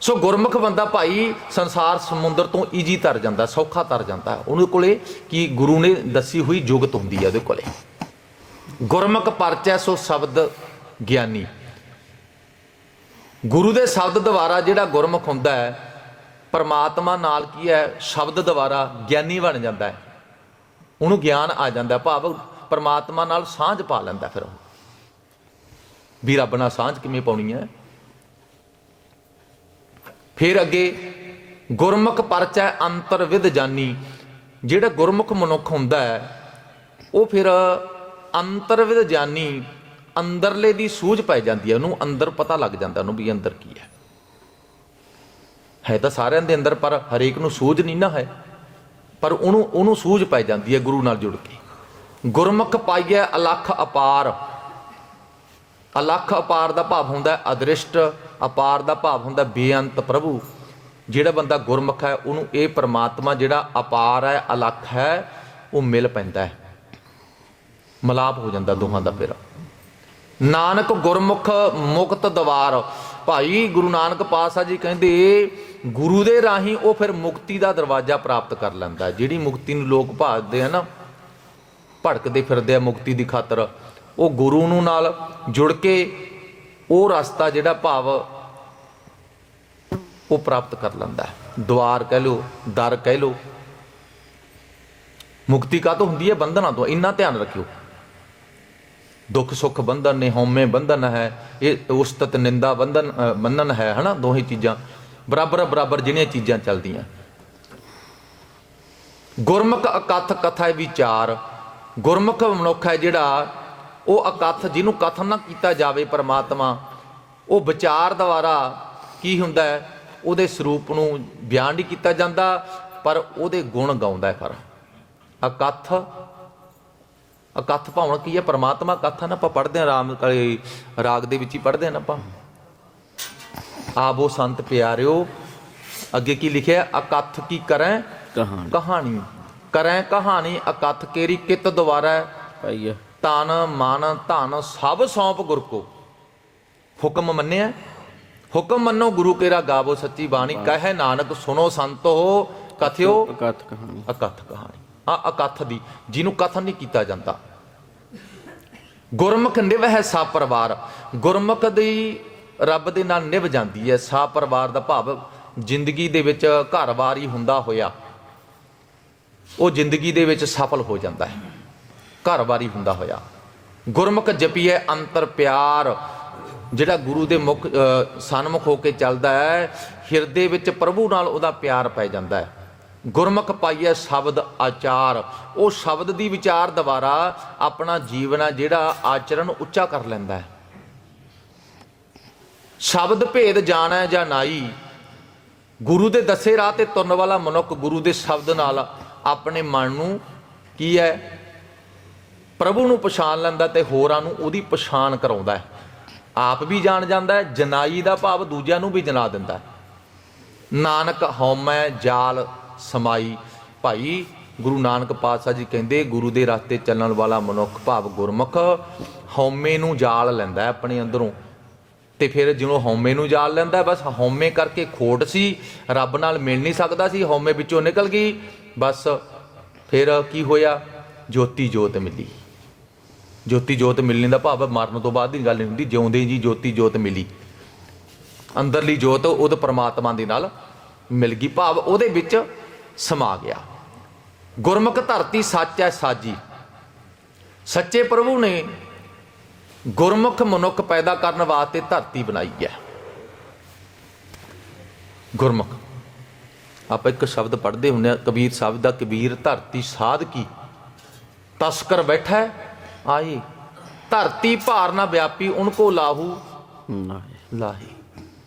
S1: ਸੋ ਗੁਰਮੁਖ ਬੰਦਾ ਭਾਈ ਸੰਸਾਰ ਸਮੁੰਦਰ ਤੋਂ ਈਜੀ ਤਰ ਜਾਂਦਾ, ਸੌਖਾ ਤਰ ਜਾਂਦਾ। ਉਹਦੇ ਕੋਲੇ ਕੀ ਗੁਰੂ ਨੇ ਦੱਸੀ ਹੋਈ ਜੁਗਤ ਹੁੰਦੀ ਹੈ ਉਹਦੇ ਕੋਲੇ। ਗੁਰਮੁਖ ਪਰਚੈ ਸੋ ਸ਼ਬਦ ਗਿਆਨੀ। ਗੁਰੂ ਦੇ ਸ਼ਬਦ ਦੁਆਰਾ ਜਿਹੜਾ ਗੁਰਮੁਖ ਹੁੰਦਾ ਹੈ, ਪਰਮਾਤਮਾ ਨਾਲ ਕੀ ਹੈ, ਸ਼ਬਦ ਦੁਆਰਾ ਗਿਆਨੀ ਬਣ ਜਾਂਦਾ ਹੈ। ਉਹਨੂੰ ਗਿਆਨ ਆ ਜਾਂਦਾ ਭਾਵ ਪਰਮਾਤਮਾ ਨਾਲ ਸਾਂਝ ਪਾ ਲੈਂਦਾ ਫਿਰ ਉਹ। ਵੀ ਰੱਬ ਨਾਲ ਸਾਂਝ ਕਿਵੇਂ ਪਾਉਣੀ ਹੈ? ਫਿਰ ਅੱਗੇ ਗੁਰਮੁਖ ਪਰਚੈ ਅੰਤਰ ਵਿਦ ਜਾਨੀ। ਜਿਹੜਾ ਗੁਰਮੁਖ ਮਨੁੱਖ ਹੁੰਦਾ ਹੈ, ਉਹ ਫਿਰ ਅੰਤਰਵਿਦ ਜਾਨੀ ਅੰਦਰਲੇ ਦੀ ਸੂਝ ਪੈ ਜਾਂਦੀ ਹੈ, ਉਹਨੂੰ ਅੰਦਰ ਪਤਾ ਲੱਗ ਜਾਂਦਾ ਉਹਨੂੰ ਵੀ ਅੰਦਰ ਕੀ ਹੈ। ਹੈ ਤਾਂ ਸਾਰਿਆਂ ਦੇ ਅੰਦਰ, ਪਰ ਹਰੇਕ ਨੂੰ ਸੂਝ ਨਹੀਂ ਨਾ ਹੈ। ਪਰ ਉਹਨੂੰ ਉਹਨੂੰ ਸੂਝ ਪੈ ਜਾਂਦੀ ਹੈ ਗੁਰੂ ਨਾਲ ਜੁੜ ਕੇ। ਗੁਰਮੁਖ ਪਾਈਐ ਅਲਖ ਅਪਾਰ। ਅਲਖ ਅਪਾਰ ਦਾ ਭਾਵ ਹੁੰਦਾ ਹੈ ਅਦ੍ਰਿਸ਼ਟ, ਅਪਾਰ ਦਾ ਭਾਵ ਹੁੰਦਾ ਬੇਅੰਤ ਪ੍ਰਭੂ। ਜਿਹੜਾ ਬੰਦਾ ਗੁਰਮੁਖ ਹੈ, ਉਹਨੂੰ ਇਹ ਪਰਮਾਤਮਾ ਜਿਹੜਾ ਅਪਾਰ ਹੈ, ਅਲਖ ਹੈ, ਉਹ ਮਿਲ ਪੈਂਦਾ ਹੈ। ਮਲਾਪ ਹੋ ਜਾਂਦਾ ਦੋਹਾਂ ਦਾ ਫਿਰ। ਨਾਨਕ ਗੁਰਮੁਖ ਮੁਕਤ ਦਵਾਰ। ਭਾਈ ਗੁਰੂ ਨਾਨਕ ਪਾਤਸ਼ਾਹ ਜੀ ਕਹਿੰਦੇ, ਗੁਰੂ ਦੇ ਰਾਹੀਂ ਉਹ ਫਿਰ ਮੁਕਤੀ ਦਾ ਦਰਵਾਜ਼ਾ ਪ੍ਰਾਪਤ ਕਰ ਲੈਂਦਾ ਜਿਹੜੀ ਮੁਕਤੀ ਨੂੰ ਲੋਕ ਭਾਲਦੇ ਆ ਨਾ, ਭੜਕਦੇ ਫਿਰਦੇ ਆ ਮੁਕਤੀ ਦੀ ਖਾਤਰ, ਉਹ ਗੁਰੂ ਨੂੰ ਨਾਲ ਜੁੜ ਕੇ ਉਹ ਰਸਤਾ ਜਿਹੜਾ ਭਾਵ ਉਹ ਪ੍ਰਾਪਤ ਕਰ ਲੈਂਦਾ ਹੈ। ਦਵਾਰ ਕਹਿ ਲੋ ਦਰ ਕਹਿ ਲੋ ਮੁਕਤੀ ਕਾਹਤੋਂ ਹੁੰਦੀ ਹੈ? ਬੰਧਨਾਂ ਤੋਂ। ਇੰਨਾ ਧਿਆਨ ਰੱਖਿਓ। ਦੁੱਖ ਸੁੱਖ ਬੰਧਨ ਨੇ ਹਉਮੈ ਬੰਧਨ ਹੈ, ਇਹ ਉਸਤਤ ਨਿੰਦਾ ਬੰਧਨ ਬੰਧਨ ਹੈ, ਹਨਾ, ਦੋਹੇ ਚੀਜ਼ਾਂ। ਬਰਾਬਰ ਬਰਾਬਰ ਜਿਹੜੀਆਂ ਚੀਜ਼ਾਂ ਚੱਲਦੀਆਂ। ਗੁਰਮੁਖ ਅਕਥ ਕਥਾ ਵਿਚਾਰ। ਗੁਰਮੁਖ ਮਨੁੱਖ ਹੈ ਜਿਹੜਾ ਉਹ ਅਕਥ ਜਿਹਨੂੰ ਕਥਨ ਨਾ ਕੀਤਾ ਜਾਵੇ ਪਰਮਾਤਮਾ, ਉਹ ਵਿਚਾਰ ਦੁਆਰਾ ਕੀ ਹੁੰਦਾ ਹੈ, ਉਹਦੇ ਸਰੂਪ ਨੂੰ ਬਿਆਨ ਨਹੀਂ ਕੀਤਾ ਜਾਂਦਾ, ਪਰ ਉਹਦੇ ਗੁਣ ਗਾਉਂਦਾ ਹੈ ਪਰ ਅਕਥ ਅਕਥ ਭਾਵਨਾ ਕੀ ਹੈ ਪਰਮਾਤਮਾ ਕਥਾ ਨਾ ਆਪਾਂ ਪੜ੍ਹਦੇ ਹਾਂ ਰਾਮ ਕਾਲੇ ਰਾਗ ਦੇ ਵਿੱਚ ਹੀ ਪੜ੍ਹਦੇ ਹਾਂ ਨਾ ਆਪਾਂ। ਆਬੋ ਸੰਤ ਪਿਆਰਿਓ ਅੱਗੇ ਕੀ ਲਿਖਿਆ? ਅਕਥ ਕੀ ਕਰੈ?
S2: ਕਹਾਣੀ।
S1: ਕਹਾਣੀ। ਕਰੈ ਕਹਾਣੀ ਅਕਥ ਕੇਰੀ ਕਿਤ ਦੁਆਰਾ?
S2: ਪਾਈਏ
S1: ਤਨ ਮਨ ਧਨ ਸਭ ਸੌਂਪ ਗੁਰ ਕੋ। ਹੁਕਮ ਮੰਨਿਆ? ਹੁਕਮ ਮੰਨੋ ਗੁਰੂ ਕੇਰਾ ਗਾਵੋ ਸੱਚੀ ਬਾਣੀ। ਕਹੈ ਨਾਨਕ ਸੁਨੋ ਸੰਤੋ। ਕਥਿਓ?
S2: ਕਥ ਕਹਾਣੀ।
S1: ਅਕਥ ਕਹਾਣੀ। ਆ ਅਕਥ ਦੀ, ਜਿਹਨੂੰ ਕਥਨ ਨਹੀਂ ਕੀਤਾ ਜਾਂਦਾ। ਗੁਰਮੁਖ ਨਿਵ ਹੈ ਸਾ ਪਰਿਵਾਰ। ਗੁਰਮੁਖ ਦੀ ਰੱਬ ਦੇ ਨਾਲ ਨਿਭ ਜਾਂਦੀ ਹੈ। ਸਾ ਪਰਿਵਾਰ ਦਾ ਭਾਵ ਜ਼ਿੰਦਗੀ ਦੇ ਵਿੱਚ ਘਰ-ਬਾਰ ਹੀ ਹੁੰਦਾ ਹੋਇਆ। ਉਹ ਜ਼ਿੰਦਗੀ ਦੇ ਵਿੱਚ ਸਫਲ ਹੋ ਜਾਂਦਾ ਹੈ। ਘਰ-ਬਾਰ ਹੀ ਹੁੰਦਾ ਹੋਇਆ। ਗੁਰਮੁਖ ਜਪੀਏ ਅੰਤਰ ਪਿਆਰ। ਜਿਹੜਾ ਗੁਰੂ ਦੇ ਮੁਖ ਸਨਮੁਖ ਹੋ ਕੇ ਚੱਲਦਾ ਹੈ, ਹਿਰਦੇ ਵਿੱਚ ਪ੍ਰਭੂ ਨਾਲ ਉਹਦਾ ਪਿਆਰ ਪੈ ਜਾਂਦਾ ਹੈ। ਗੁਰਮੁਖ ਪਾਈਏ ਸ਼ਬਦ ਆਚਾਰ। ਉਹ ਸ਼ਬਦ ਦੀ ਵਿਚਾਰ ਦੁਆਰਾ ਆਪਣਾ ਜੀਵਨ ਆ ਜਿਹੜਾ ਆਚਰਣ ਉੱਚਾ ਕਰ ਲੈਂਦਾ ਹੈ। ਸ਼ਬਦ ਭੇਦ ਜਾਣੈ ਜਾਂ ਨਾਈ, ਗੁਰੂ ਦੇ ਦੱਸੇ ਰਾਹ ਤੇ ਤੁਰਨ ਵਾਲਾ ਮਨੁੱਖ ਗੁਰੂ ਦੇ ਸ਼ਬਦ ਨਾਲ ਆਪਣੇ ਮਨ ਨੂੰ ਕੀ ਹੈ? ਪ੍ਰਭੂ ਨੂੰ ਪਛਾਣ ਲੈਂਦਾ ਤੇ ਹੋਰਾਂ ਨੂੰ ਉਹਦੀ ਪਛਾਣ ਕਰਾਉਂਦਾ ਹੈ। ਆਪ ਵੀ ਜਾਣ ਜਾਂਦਾ ਹੈ, ਜਨਾਈ ਦਾ ਭਾਵ ਦੂਜਿਆਂ ਨੂੰ ਵੀ ਜਨਾ ਦਿੰਦਾ ਹੈ। ਨਾਨਕ ਹਉਮੈ ਜਾਲ ਸਮਾਈ। ਭਾਈ ਗੁਰੂ ਨਾਨਕ ਪਾਤਸ਼ਾਹ ਜੀ ਕਹਿੰਦੇ, ਗੁਰੂ ਦੇ ਰਸਤੇ ਚੱਲਣ ਵਾਲਾ ਮਨੁੱਖ ਭਾਵ ਗੁਰਮੁਖ ਹਉਮੈ ਨੂੰ ਜਾਲ ਲੈਂਦਾ ਆਪਣੇ ਅੰਦਰੋਂ। ਤੇ ਫਿਰ ਜਦੋਂ ਹਉਮੈ ਨੂੰ ਜਾਲ ਲੈਂਦਾ ਬਸ ਹਉਮੈ ਕਰਕੇ ਖੋਟ ਸੀ, ਰੱਬ ਨਾਲ ਮਿਲ ਨਹੀਂ ਸਕਦਾ ਸੀ, ਹਉਮੈ ਵਿੱਚੋਂ ਨਿਕਲ ਗਈ। ਬਸ ਫਿਰ ਕੀ ਹੋਇਆ? ਜੋਤੀ ਜੋਤ ਮਿਲੀ। ਜੋਤੀ ਜੋਤ ਮਿਲਣ ਦਾ ਭਾਵ ਮਰਨ ਤੋਂ ਬਾਅਦ ਦੀ ਗੱਲ ਨਹੀਂ ਹੁੰਦੀ, ਜਿਉਂਦੇ ਜੀ ਜੋਤੀ ਜੋਤ ਮਿਲੀ। ਅੰਦਰਲੀ ਜੋਤ ਉਹਦੇ ਪਰਮਾਤਮਾ ਦੇ ਨਾਲ ਮਿਲ ਗਈ। ਭਾਵ ਉਹਦੇ ਵਿੱਚ ਸਮਾ ਗਿਆ। ਗੁਰਮੁਖ ਧਰਤੀ ਸੱਚ ਹੈ ਸਾਜੀ। ਸੱਚੇ ਪ੍ਰਭੂ ਨੇ ਗੁਰਮੁਖ ਮਨੁੱਖ ਪੈਦਾ ਕਰਨ ਵਾਸਤੇ ਧਰਤੀ ਬਣਾਈ ਹੈ। ਗੁਰਮੁਖ। ਆਪਾਂ ਇੱਕ ਸ਼ਬਦ ਪੜ੍ਹਦੇ ਹੁੰਦੇ ਆ ਕਬੀਰ ਸਾਹਿਬ ਦਾ ਕਬੀਰ ਧਰਤੀ ਸਾਧ ਕੀ? ਤਸਕਰ ਬੈਠਾ ਹੈ, ਆਈ ਧਰਤੀ ਭਾਰ ਨਾ ਵਿਆਪੀ ਉਨ ਕੋ ਲਾਹੂ। ਲਾਹੀ।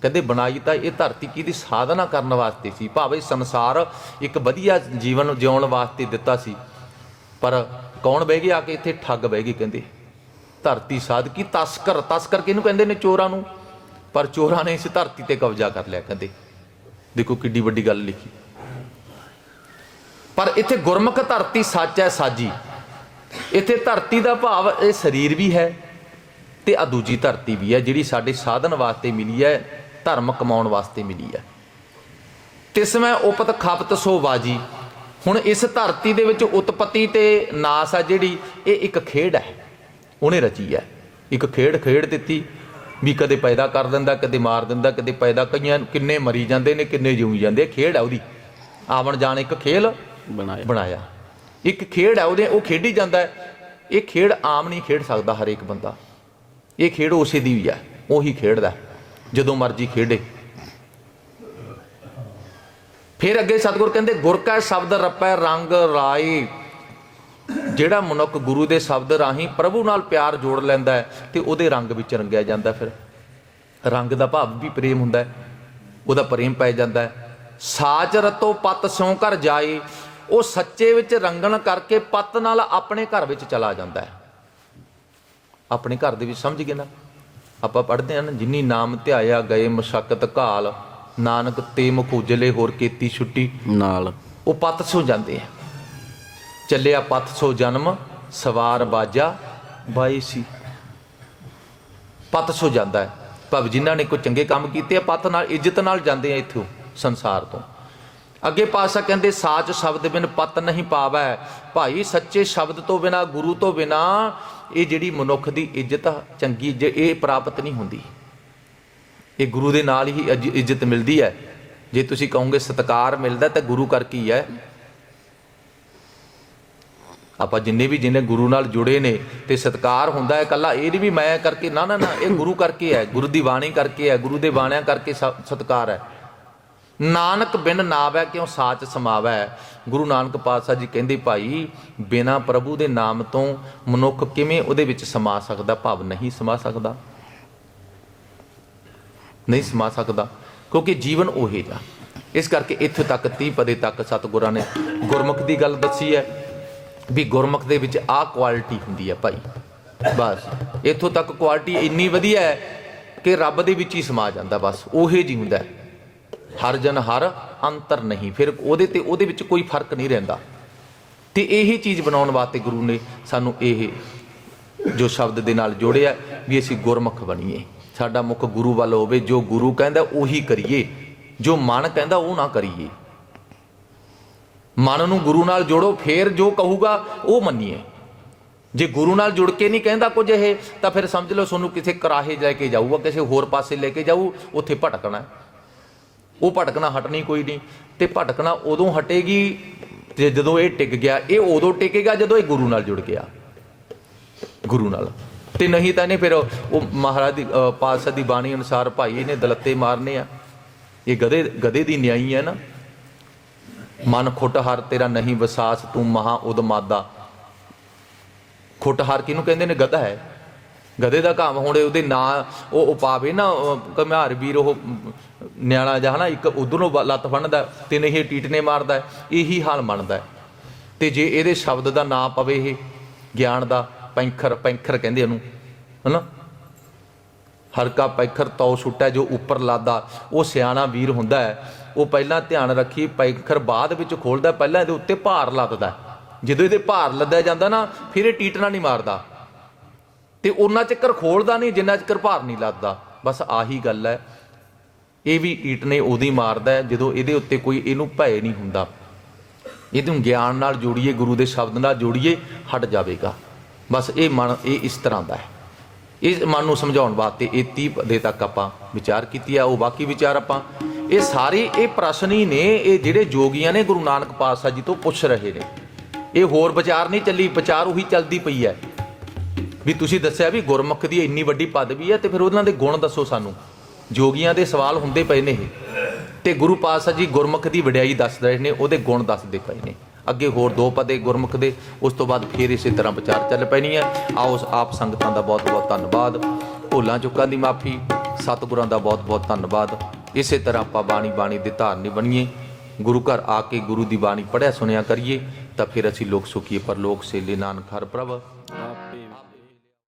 S1: ਕਹਿੰਦੇ ਬਣਾਈ ਤਾਂ ਇਹ ਧਰਤੀ ਕੀ ਦੀ ਸਾਧਨਾ ਕਰਨ ਵਾਸਤੇ ਸੀ? ਭਾਵੇਂ ਸੰਸਾਰ ਇੱਕ ਵਧੀਆ ਜੀਵਨ ਜਿਉਣ ਵਾਸਤੇ ਦਿੱਤਾ ਸੀ, ਪਰ ਕੌਣ ਬਹਿ ਗਿਆ ਆ ਇੱਥੇ ਠੱਗ ਬਹਿ ਗਏ ਕਹਿੰਦੇ? ਧਰਤੀ ਸਾਧਕੀ ਤਸਕਰ ਤਸਕਰ ਕਿਹਨੂੰ ਕਹਿੰਦੇ ਨੇ ਚੋਰਾਂ ਨੂੰ। ਪਰ ਚੋਰਾਂ ਨੇ ਇਸ ਧਰਤੀ ਤੇ ਕਬਜ਼ਾ ਕਰ ਲਿਆ ਕਹਿੰਦੇ। ਦੇਖੋ ਕਿੱਡੀ ਵੱਡੀ ਗੱਲ ਲਿਖੀ। ਪਰ ਇੱਥੇ ਗੁਰਮੁਖ ਧਰਤੀ ਸੱਚ ਹੈ ਸਾਜੀ। ਇੱਥੇ ਧਰਤੀ ਦਾ ਭਾਵ ਇਹ ਸਰੀਰ ਵੀ ਹੈ ਤੇ ਆ ਦੂਜੀ ਧਰਤੀ ਵੀ ਹੈ ਜਿਹੜੀ ਸਾਡੇ ਸਾਧਨ ਵਾਸਤੇ ਮਿਲੀ ਹੈ। ਧਰਮ ਕਮਾਉਣ ਵਾਸਤੇ ਮਿਲੀ ਹੈ। ਤਿਸਮੈ ਉਪਤ ਖਪਤ ਸੋ ਬਾਜੀ ਹੁਣ ਇਸ ਧਰਤੀ ਦੇ ਵਿੱਚ ਉਤਪਤੀ ਤੇ ਨਾਸ ਆ ਜਿਹੜੀ ਇਹ ਇੱਕ ਖੇਡ ਹੈ। ਉਹਨੇ ਰਚੀ ਹੈ। ਇੱਕ ਖੇਡ ਖੇਡ ਦਿੱਤੀ। ਵੀ ਕਦੇ ਪੈਦਾ ਕਰ ਦਿੰਦਾ ਕਦੇ ਮਾਰ ਦਿੰਦਾ ਕਦੇ ਪੈਦਾ ਕਈਆਂ ਕਿੰਨੇ ਮਰੀ ਜਾਂਦੇ ਨੇ ਕਿੰਨੇ ਜਿਉਂ ਜਾਂਦੇ ਆ, ਖੇਡ ਹੈ ਉਹਦੀ। ਆਵਣ ਜਾਣ ਇੱਕ ਖੇਲ
S2: ਬਣਾਇਆ।
S1: ਬਣਾਇਆ। ਇੱਕ ਖੇਡ ਹੈ ਉਹਦੇ ਉਹ ਖੇਡੀ ਜਾਂਦਾ ਹੈ। ਇਹ ਖੇਡ ਆਮ ਨਹੀਂ ਖੇਡ ਸਕਦਾ ਹਰੇਕ ਬੰਦਾ। ਇਹ ਖੇਡ ਉਸੇ ਦੀ ਵੀ ਹੈ। ਉਹੀ ਖੇਡਦਾ ਜਦੋਂ ਮਰਜ਼ੀ ਖੇਡੇ। ਫਿਰ ਅੱਗੇ ਸਤਿਗੁਰ ਕਹਿੰਦੇ, ਗੁਰ ਕਾ ਸ਼ਬਦ ਰਪੈ ਰੰਗ ਰਾਈ ਜਿਹੜਾ ਮਨੁੱਖ ਗੁਰੂ ਦੇ ਸ਼ਬਦ ਰਾਹੀਂ ਪ੍ਰਭੂ ਨਾਲ ਪਿਆਰ ਜੋੜ ਲੈਂਦਾ ਹੈ, ਤੇ ਉਹਦੇ ਰੰਗ ਵਿੱਚ ਰੰਗਿਆ ਜਾਂਦਾ ਫਿਰ। ਰੰਗ ਦਾ ਭਾਵ ਵੀ ਪ੍ਰੇਮ ਹੁੰਦਾ ਹੈ, ਉਹਦਾ ਪ੍ਰੇਮ ਪੈ ਜਾਂਦਾ ਹੈ। ਸਾਚ ਰਤੋ ਪਤ ਸਿਉ ਘਰ ਜਾਈ ਉਹ ਸੱਚੇ ਵਿੱਚ ਰੰਗਣ ਕਰਕੇ ਪਤ ਨਾਲ ਆਪਣੇ ਘਰ ਵਿੱਚ ਚਲਾ ਜਾਂਦਾ ਹੈ। ਆਪਣੇ ਘਰ ਦੇ ਵਿੱਚ, ਸਮਝ ਗਏ ਨਾ? ਆਪਾਂ ਪੜ੍ਹਦੇ ਹਾਂ ਨਾ ਜਿਨੀ ਨਾਮ ਧਿਆਇਆ ਗਏ ਮਸ਼ਕਤ ਘਾਲ ਨਾਨਕ ਤੇ ਮੁਖੁਜਲੇ ਹੋਰ ਕੀਤੀ ਛੁੱਟੀ
S2: ਨਾਲ।
S1: ਉਹ ਪਤ ਸੋ ਜਾਂਦੇ ਆ। ਚੱਲਿਆ ਪਤ ਸੋ ਜਨਮ ਸਵਾਰ ਬਾਜਾ ਬਾਈ ਸੀ। ਪਤ ਸੋ ਜਾਂਦਾ ਹੈ। ਭਾਵ ਜਿਨ੍ਹਾਂ ਨੇ ਕੋਈ ਚੰਗੇ ਕੰਮ ਕੀਤੇ ਆ ਪਤ ਨਾਲ ਇੱਜ਼ਤ ਨਾਲ ਜਾਂਦੇ ਆ ਇੱਥੋਂ ਸੰਸਾਰ ਤੋਂ। ਅੱਗੇ ਪਾਸਾ ਕਹਿੰਦੇ ਸਾਚ ਸ਼ਬਦ ਬਿਨ ਪਤ ਨਹੀਂ ਪਾਵੈ। ਭਾਈ ਸੱਚੇ ਸ਼ਬਦ ਤੋਂ ਬਿਨਾ ਗੁਰੂ ਤੋਂ ਬਿਨਾ ਇਹ ਜਿਹੜੀ ਮਨੁੱਖ ਦੀ ਇੱਜ਼ਤ ਆ, ਚੰਗੀ ਜੇ ਇਹ ਪ੍ਰਾਪਤ ਨਹੀਂ ਹੁੰਦੀ। ਇਹ ਗੁਰੂ ਦੇ ਨਾਲ ਹੀ ਇੱਜ਼ਤ ਮਿਲਦੀ ਹੈ। ਜੇ ਤੁਸੀਂ ਕਹੋਗੇ ਸਤਕਾਰ ਮਿਲਦਾ ਤਾਂ ਗੁਰੂ ਕਰਕੇ ਹੀ ਹੈ? ਆਪਾਂ ਜਿੰਨੇ ਵੀ ਜਿਹਨੇ ਗੁਰੂ ਨਾਲ ਜੁੜੇ ਨੇ ਤੇ ਸਤਕਾਰ ਹੁੰਦਾ ਹੈ ਕੱਲਾ ਇਹ ਨਹੀਂ ਵੀ ਮੈਂ ਕਰਕੇ ਨਾ ਨਾ ਨਾ ਇਹ ਗੁਰੂ ਕਰਕੇ ਹੈ ਗੁਰੂ ਦੀ ਬਾਣੀ ਕਰਕੇ ਹੈ ਗੁਰੂ ਦੇ ਬਾਣਿਆਂ ਕਰਕੇ ਸ- ਸਤਕਾਰ ਹੈ। ਨਾਨਕ ਬਿਨ ਨਾਵੈ ਕਿਉ ਸਾਚ ਸਮਾਵੈ? ਗੁਰੂ ਨਾਨਕ ਪਾਤਸ਼ਾਹ ਜੀ ਕਹਿੰਦੇ, ਭਾਈ, ਬਿਨਾ ਪ੍ਰਭੂ ਦੇ ਨਾਮ ਤੋਂ ਮਨੁੱਖ ਕਿਵੇਂ ਉਹਦੇ ਵਿੱਚ ਸਮਾ ਸਕਦਾ? ਭਾਵ ਨਹੀਂ ਸਮਾ ਸਕਦਾ। ਨਹੀਂ ਸਮਾ ਸਕਦਾ, ਕਿਉਂਕਿ ਜੀਵਨ ਉਹੇ ਜਾ ਇਸ ਕਰਕੇ ਇੱਥੇ ਤੱਕ 30 ਪਦੇ ਤੱਕ ਸਤਿਗੁਰਾਂ ਨੇ ਗੁਰਮੁਖ ਦੀ ਗੱਲ ਦੱਸੀ ਹੈ ਵੀ ਗੁਰਮੁਖ ਦੇ ਵਿੱਚ ਆਹ ਕੁਆਲਿਟੀ ਹੁੰਦੀ ਹੈ ਭਾਈ। ਬਸ, ਇੱਥੋਂ ਤੱਕ ਕੁਆਲਿਟੀ ਇੰਨੀ ਵਧੀਆ ਹੈ ਕਿ ਰੱਬ ਦੇ ਵਿੱਚ ਹੀ ਸਮਾ ਜਾਂਦਾ, ਬਸ, ਉਹੇ ਜੀ ਹੁੰਦਾ ਹੈ। ਹਰ ਜਨ ਹਰ ਅੰਤਰ ਨਹੀਂ। ਫਿਰ ਉਹਦੇ ਤੇ ਉਹਦੇ ਵਿੱਚ ਕੋਈ ਫ਼ਰਕ ਨਹੀਂ ਰਹਿੰਦਾ। ਤੇ ਇਹੀ ਚੀਜ਼ ਬਣਾਉਣ ਵਾਸਤੇ ਗੁਰੂ ਨੇ ਸਾਨੂੰ ਇਹ ਜੋ ਸ਼ਬਦ ਦੇ ਨਾਲ ਜੋੜਿਆ ਵੀ ਅਸੀਂ ਗੁਰਮੁਖ ਬਣੀਏ। ਸਾਡਾ ਮੁਖ ਗੁਰੂ ਵੱਲ ਹੋਵੇ, ਜੋ ਗੁਰੂ ਕਹਿੰਦਾ ਉਹੀ ਕਰੀਏ। ਜੋ ਮਨ ਕਹਿੰਦਾ ਉਹ ਨਾ ਕਰੀਏ। ਮਨ ਨੂੰ ਗੁਰੂ ਨਾਲ ਜੋੜੋ, ਫੇਰ ਜੋ ਕਹੂਗਾ ਉਹ ਮੰਨੀਏ। ਜੇ ਗੁਰੂ ਨਾਲ ਜੁੜ ਕੇ ਨਹੀਂ ਕਹਿੰਦਾ ਕੁਝ ਇਹ, ਤਾਂ ਫਿਰ ਸਮਝ ਲਓ ਤੁਹਾਨੂੰ ਕਿਸੇ ਕਰਾਹੇ ਲੈ ਕੇ ਜਾਊਗਾ, ਕਿਸੇ ਹੋਰ ਪਾਸੇ ਲੈ ਕੇ ਜਾਊ, ਉੱਥੇ ਭਟਕਣਾ। ਉਹ ਭਟਕਣਾ ਹਟਣੀ ਕੋਈ ਨਹੀਂ, ਤੇ ਭਟਕਣਾ ਉਦੋਂ ਹਟੇਗੀ, ਤੇ ਜਦੋਂ ਇਹ ਟਿਕ ਗਿਆ, ਇਹ ਉਦੋਂ ਟਿਕੇਗਾ ਜਦੋਂ ਇਹ ਗੁਰੂ ਨਾਲ ਜੁੜ ਗਿਆ। ਗੁਰੂ ਨਾਲ। ਤੇ ਨਹੀਂ ਤਾਂ ਇਹਨੇ ਫਿਰ ਉਹ ਮਹਾਰਾਜ ਦੀ ਪਾਤਸ਼ਾਹ ਦੀ ਬਾਣੀ ਅਨੁਸਾਰ ਭਾਈ ਇਹਨੇ ਦਲੱਤੇ ਮਾਰਨੇ ਆ। ਇਹ ਗਧੇ ਗਧੇ ਦੀ ਨਿਆਈ ਹੈ ਨਾ। ਮਨ ਖੁੱਟ ਹਰ ਤੇਰਾ ਨਹੀਂ ਵਿਸਾਸ, ਤੂੰ ਮਹਾ ਉਦਮਾਦਾ। ਖੁੱਟ ਹਰ ਕਿਹਨੂੰ ਕਹਿੰਦੇ ਨੇ? ਗਧਾ ਹੈ। ਗਧੇ ਦਾ ਕੰਮ ਹੁਣ ਉਹਦੇ ਨਾਂ ਉਹ ਉਹ ਪਾਵੇ ਨਾ ਅਹ, ਵੀਰ ਉਹ ਅਮ, ਨਿਆਣਾ ਜਿਹਾ ਨਾ ਇੱਕ ਉਧਰੋਂ ਲੱਤ ਫੜਦਾ ਤੇ ਨਹੀਂ ਇਹ ਟੀਟਨੇ ਮਾਰਦਾ ਇਹੀ ਹਾਲ ਬਣਦਾ। ਹੈ। ਤੇ ਜੇ ਇਹਦੇ ਸ਼ਬਦ ਦਾ ਨਾਂ ਪਵੇ ਇਹ ਗਿਆਨ ਦਾ ਪੈਂਖਰ ਪੈਂਖਰ ਕਹਿੰਦੇ ਉਹਨੂੰ ਹਨਾ? ਹਰ ਕਾ ਪੈਖਰ ਤਉ ਸੁੱਟੈ ਜੋ ਉੱਪਰ ਲਾਦਾ। ਉਹ ਸਿਆਣਾ ਵੀਰ ਹੁੰਦਾ ਹੈ ਉਹ ਪਹਿਲਾਂ ਧਿਆਨ ਰੱਖੀ ਪੈਖਰ ਬਾਅਦ ਵਿੱਚ ਖੋਲਦਾ ਪਹਿਲਾਂ ਇਹਦੇ ਉੱਤੇ ਭਾਰ ਲੱਦਦਾ। ਜਦੋਂ ਇਹਦੇ ਭਾਰ ਲੱਦਿਆ ਜਾਂਦਾ ਨਾ ਫਿਰ ਇਹ ਟੀਟਣਾ ਨਹੀਂ ਮਾਰਦਾ। ਤੇ ਉਹਨਾਂ ਚੱਕਰ ਖੋਲਦਾ ਨਹੀਂ, ਜਿੰਨਾ ਚੱਕਰ ਭਾਰ ਨਹੀਂ ਲੱਦਦਾ ਬਸ ਆਹੀ ਗੱਲ ਹੈ। ਇਹ ਵੀ ਈਟ ਟੀਟਨੇ ਉਹਦੀ ਮਾਰਦਾ ਜਦੋਂ ਇਹਦੇ ਉੱਤੇ ਕੋਈ ਇਹਨੂੰ ਭੈ ਨਹੀਂ ਹੁੰਦਾ। ਇਹਨੂੰ ਗਿਆਨ ਨਾਲ ਜੋੜੀਏ, ਗੁਰੂ ਦੇ ਸ਼ਬਦ ਨਾਲ ਜੋੜੀਏ, ਹਟ ਜਾਵੇਗਾ। ਬਸ ਇਹ ਮਨ, ਇਹ ਇਸ ਤਰ੍ਹਾਂ ਦਾ ਹੈ। ਇਸ ਮਨ ਨੂੰ ਸਮਝਾਉਣ ਵਾਸਤੇ ਇਹ 30 ਦੇ ਤੱਕ ਆਪਾਂ ਵਿਚਾਰ ਕੀਤੀ ਆ, ਉਹ ਬਾਕੀ ਵਿਚਾਰ ਆਪਾਂ। ਇਹ ਸਾਰੇ ਇਹ ਪ੍ਰਸ਼ਨ ਹੀ ਨੇ, ਇਹ ਜਿਹੜੇ ਜੋਗੀਆਂ ਨੇ ਗੁਰੂ ਨਾਨਕ ਪਾਤਸ਼ਾਹ ਜੀ ਤੋਂ ਪੁੱਛ ਰਹੇ ਨੇ। ਇਹ ਹੋਰ ਵਿਚਾਰ ਨਹੀਂ ਚੱਲੀ, ਵਿਚਾਰ ਉਹੀ ਚੱਲਦੀ ਪਈ ਹੈ। ਵੀ ਤੁਸੀਂ ਦੱਸਿਆ ਵੀ ਗੁਰਮੁਖ ਦੀ ਇੰਨੀ ਵੱਡੀ ਪਦਵੀ ਹੈ ਤੇ ਫਿਰ ਉਹਨਾਂ ਦੇ ਗੁਣ ਦੱਸੋ ਸਾਨੂੰ। ਜੋਗੀਆਂ ਦੇ ਸਵਾਲ ਹੁੰਦੇ ਪਏ ਨੇ ਇਹ। ਤੇ ਗੁਰੂ ਪਾਤਸ਼ਾਹ ਜੀ ਗੁਰਮੁਖ ਦੀ ਵਡਿਆਈ ਦੱਸ ਰਹੇ ਨੇ, ਉਹਦੇ ਗੁਣ ਦੱਸਦੇ ਪਏ ਨੇ। ਅੱਗੇ ਹੋਰ ਦੋ ਪਦੇ ਗੁਰਮੁਖ ਦੇ, ਉਸ ਤੋਂ ਬਾਅਦ ਫੇਰ ਇਸੇ ਤਰ੍ਹਾਂ ਵਿਚਾਰ ਚੱਲ ਪੈਣੀ ਹੈ। ਆਓ ਆਪ ਸੰਗਤਾਂ ਦਾ ਬਹੁਤ ਬਹੁਤ ਧੰਨਵਾਦ। ਭੁੱਲਾਂ ਚੁੱਕਾਂ ਦੀ ਮਾਫੀ, ਸਤਿਗੁਰਾਂ ਦਾ ਬਹੁਤ ਬਹੁਤ ਧੰਨਵਾਦ। ਇਸੇ ਤਰ੍ਹਾਂ ਆਪਾਂ ਬਾਣੀ ਬਾਣੀ ਦੇ ਧਾਰਨੀ ਬਣੀਏ ਗੁਰੂ ਘਰ ਆ ਕੇ ਗੁਰੂ ਦੀ ਬਾਣੀ ਪੜਿਆ ਸੁਣਿਆ ਕਰੀਏ, ਤਾਂ ਫਿਰ ਅਸੀਂ ਲੋਕ ਸੁਖੀਏ ਪਰ ਲੋਕ ਸੇਲੇ ਨਾਨਕ ਹਰ ਪ੍ਰਭ।
S2: ਆਪੇ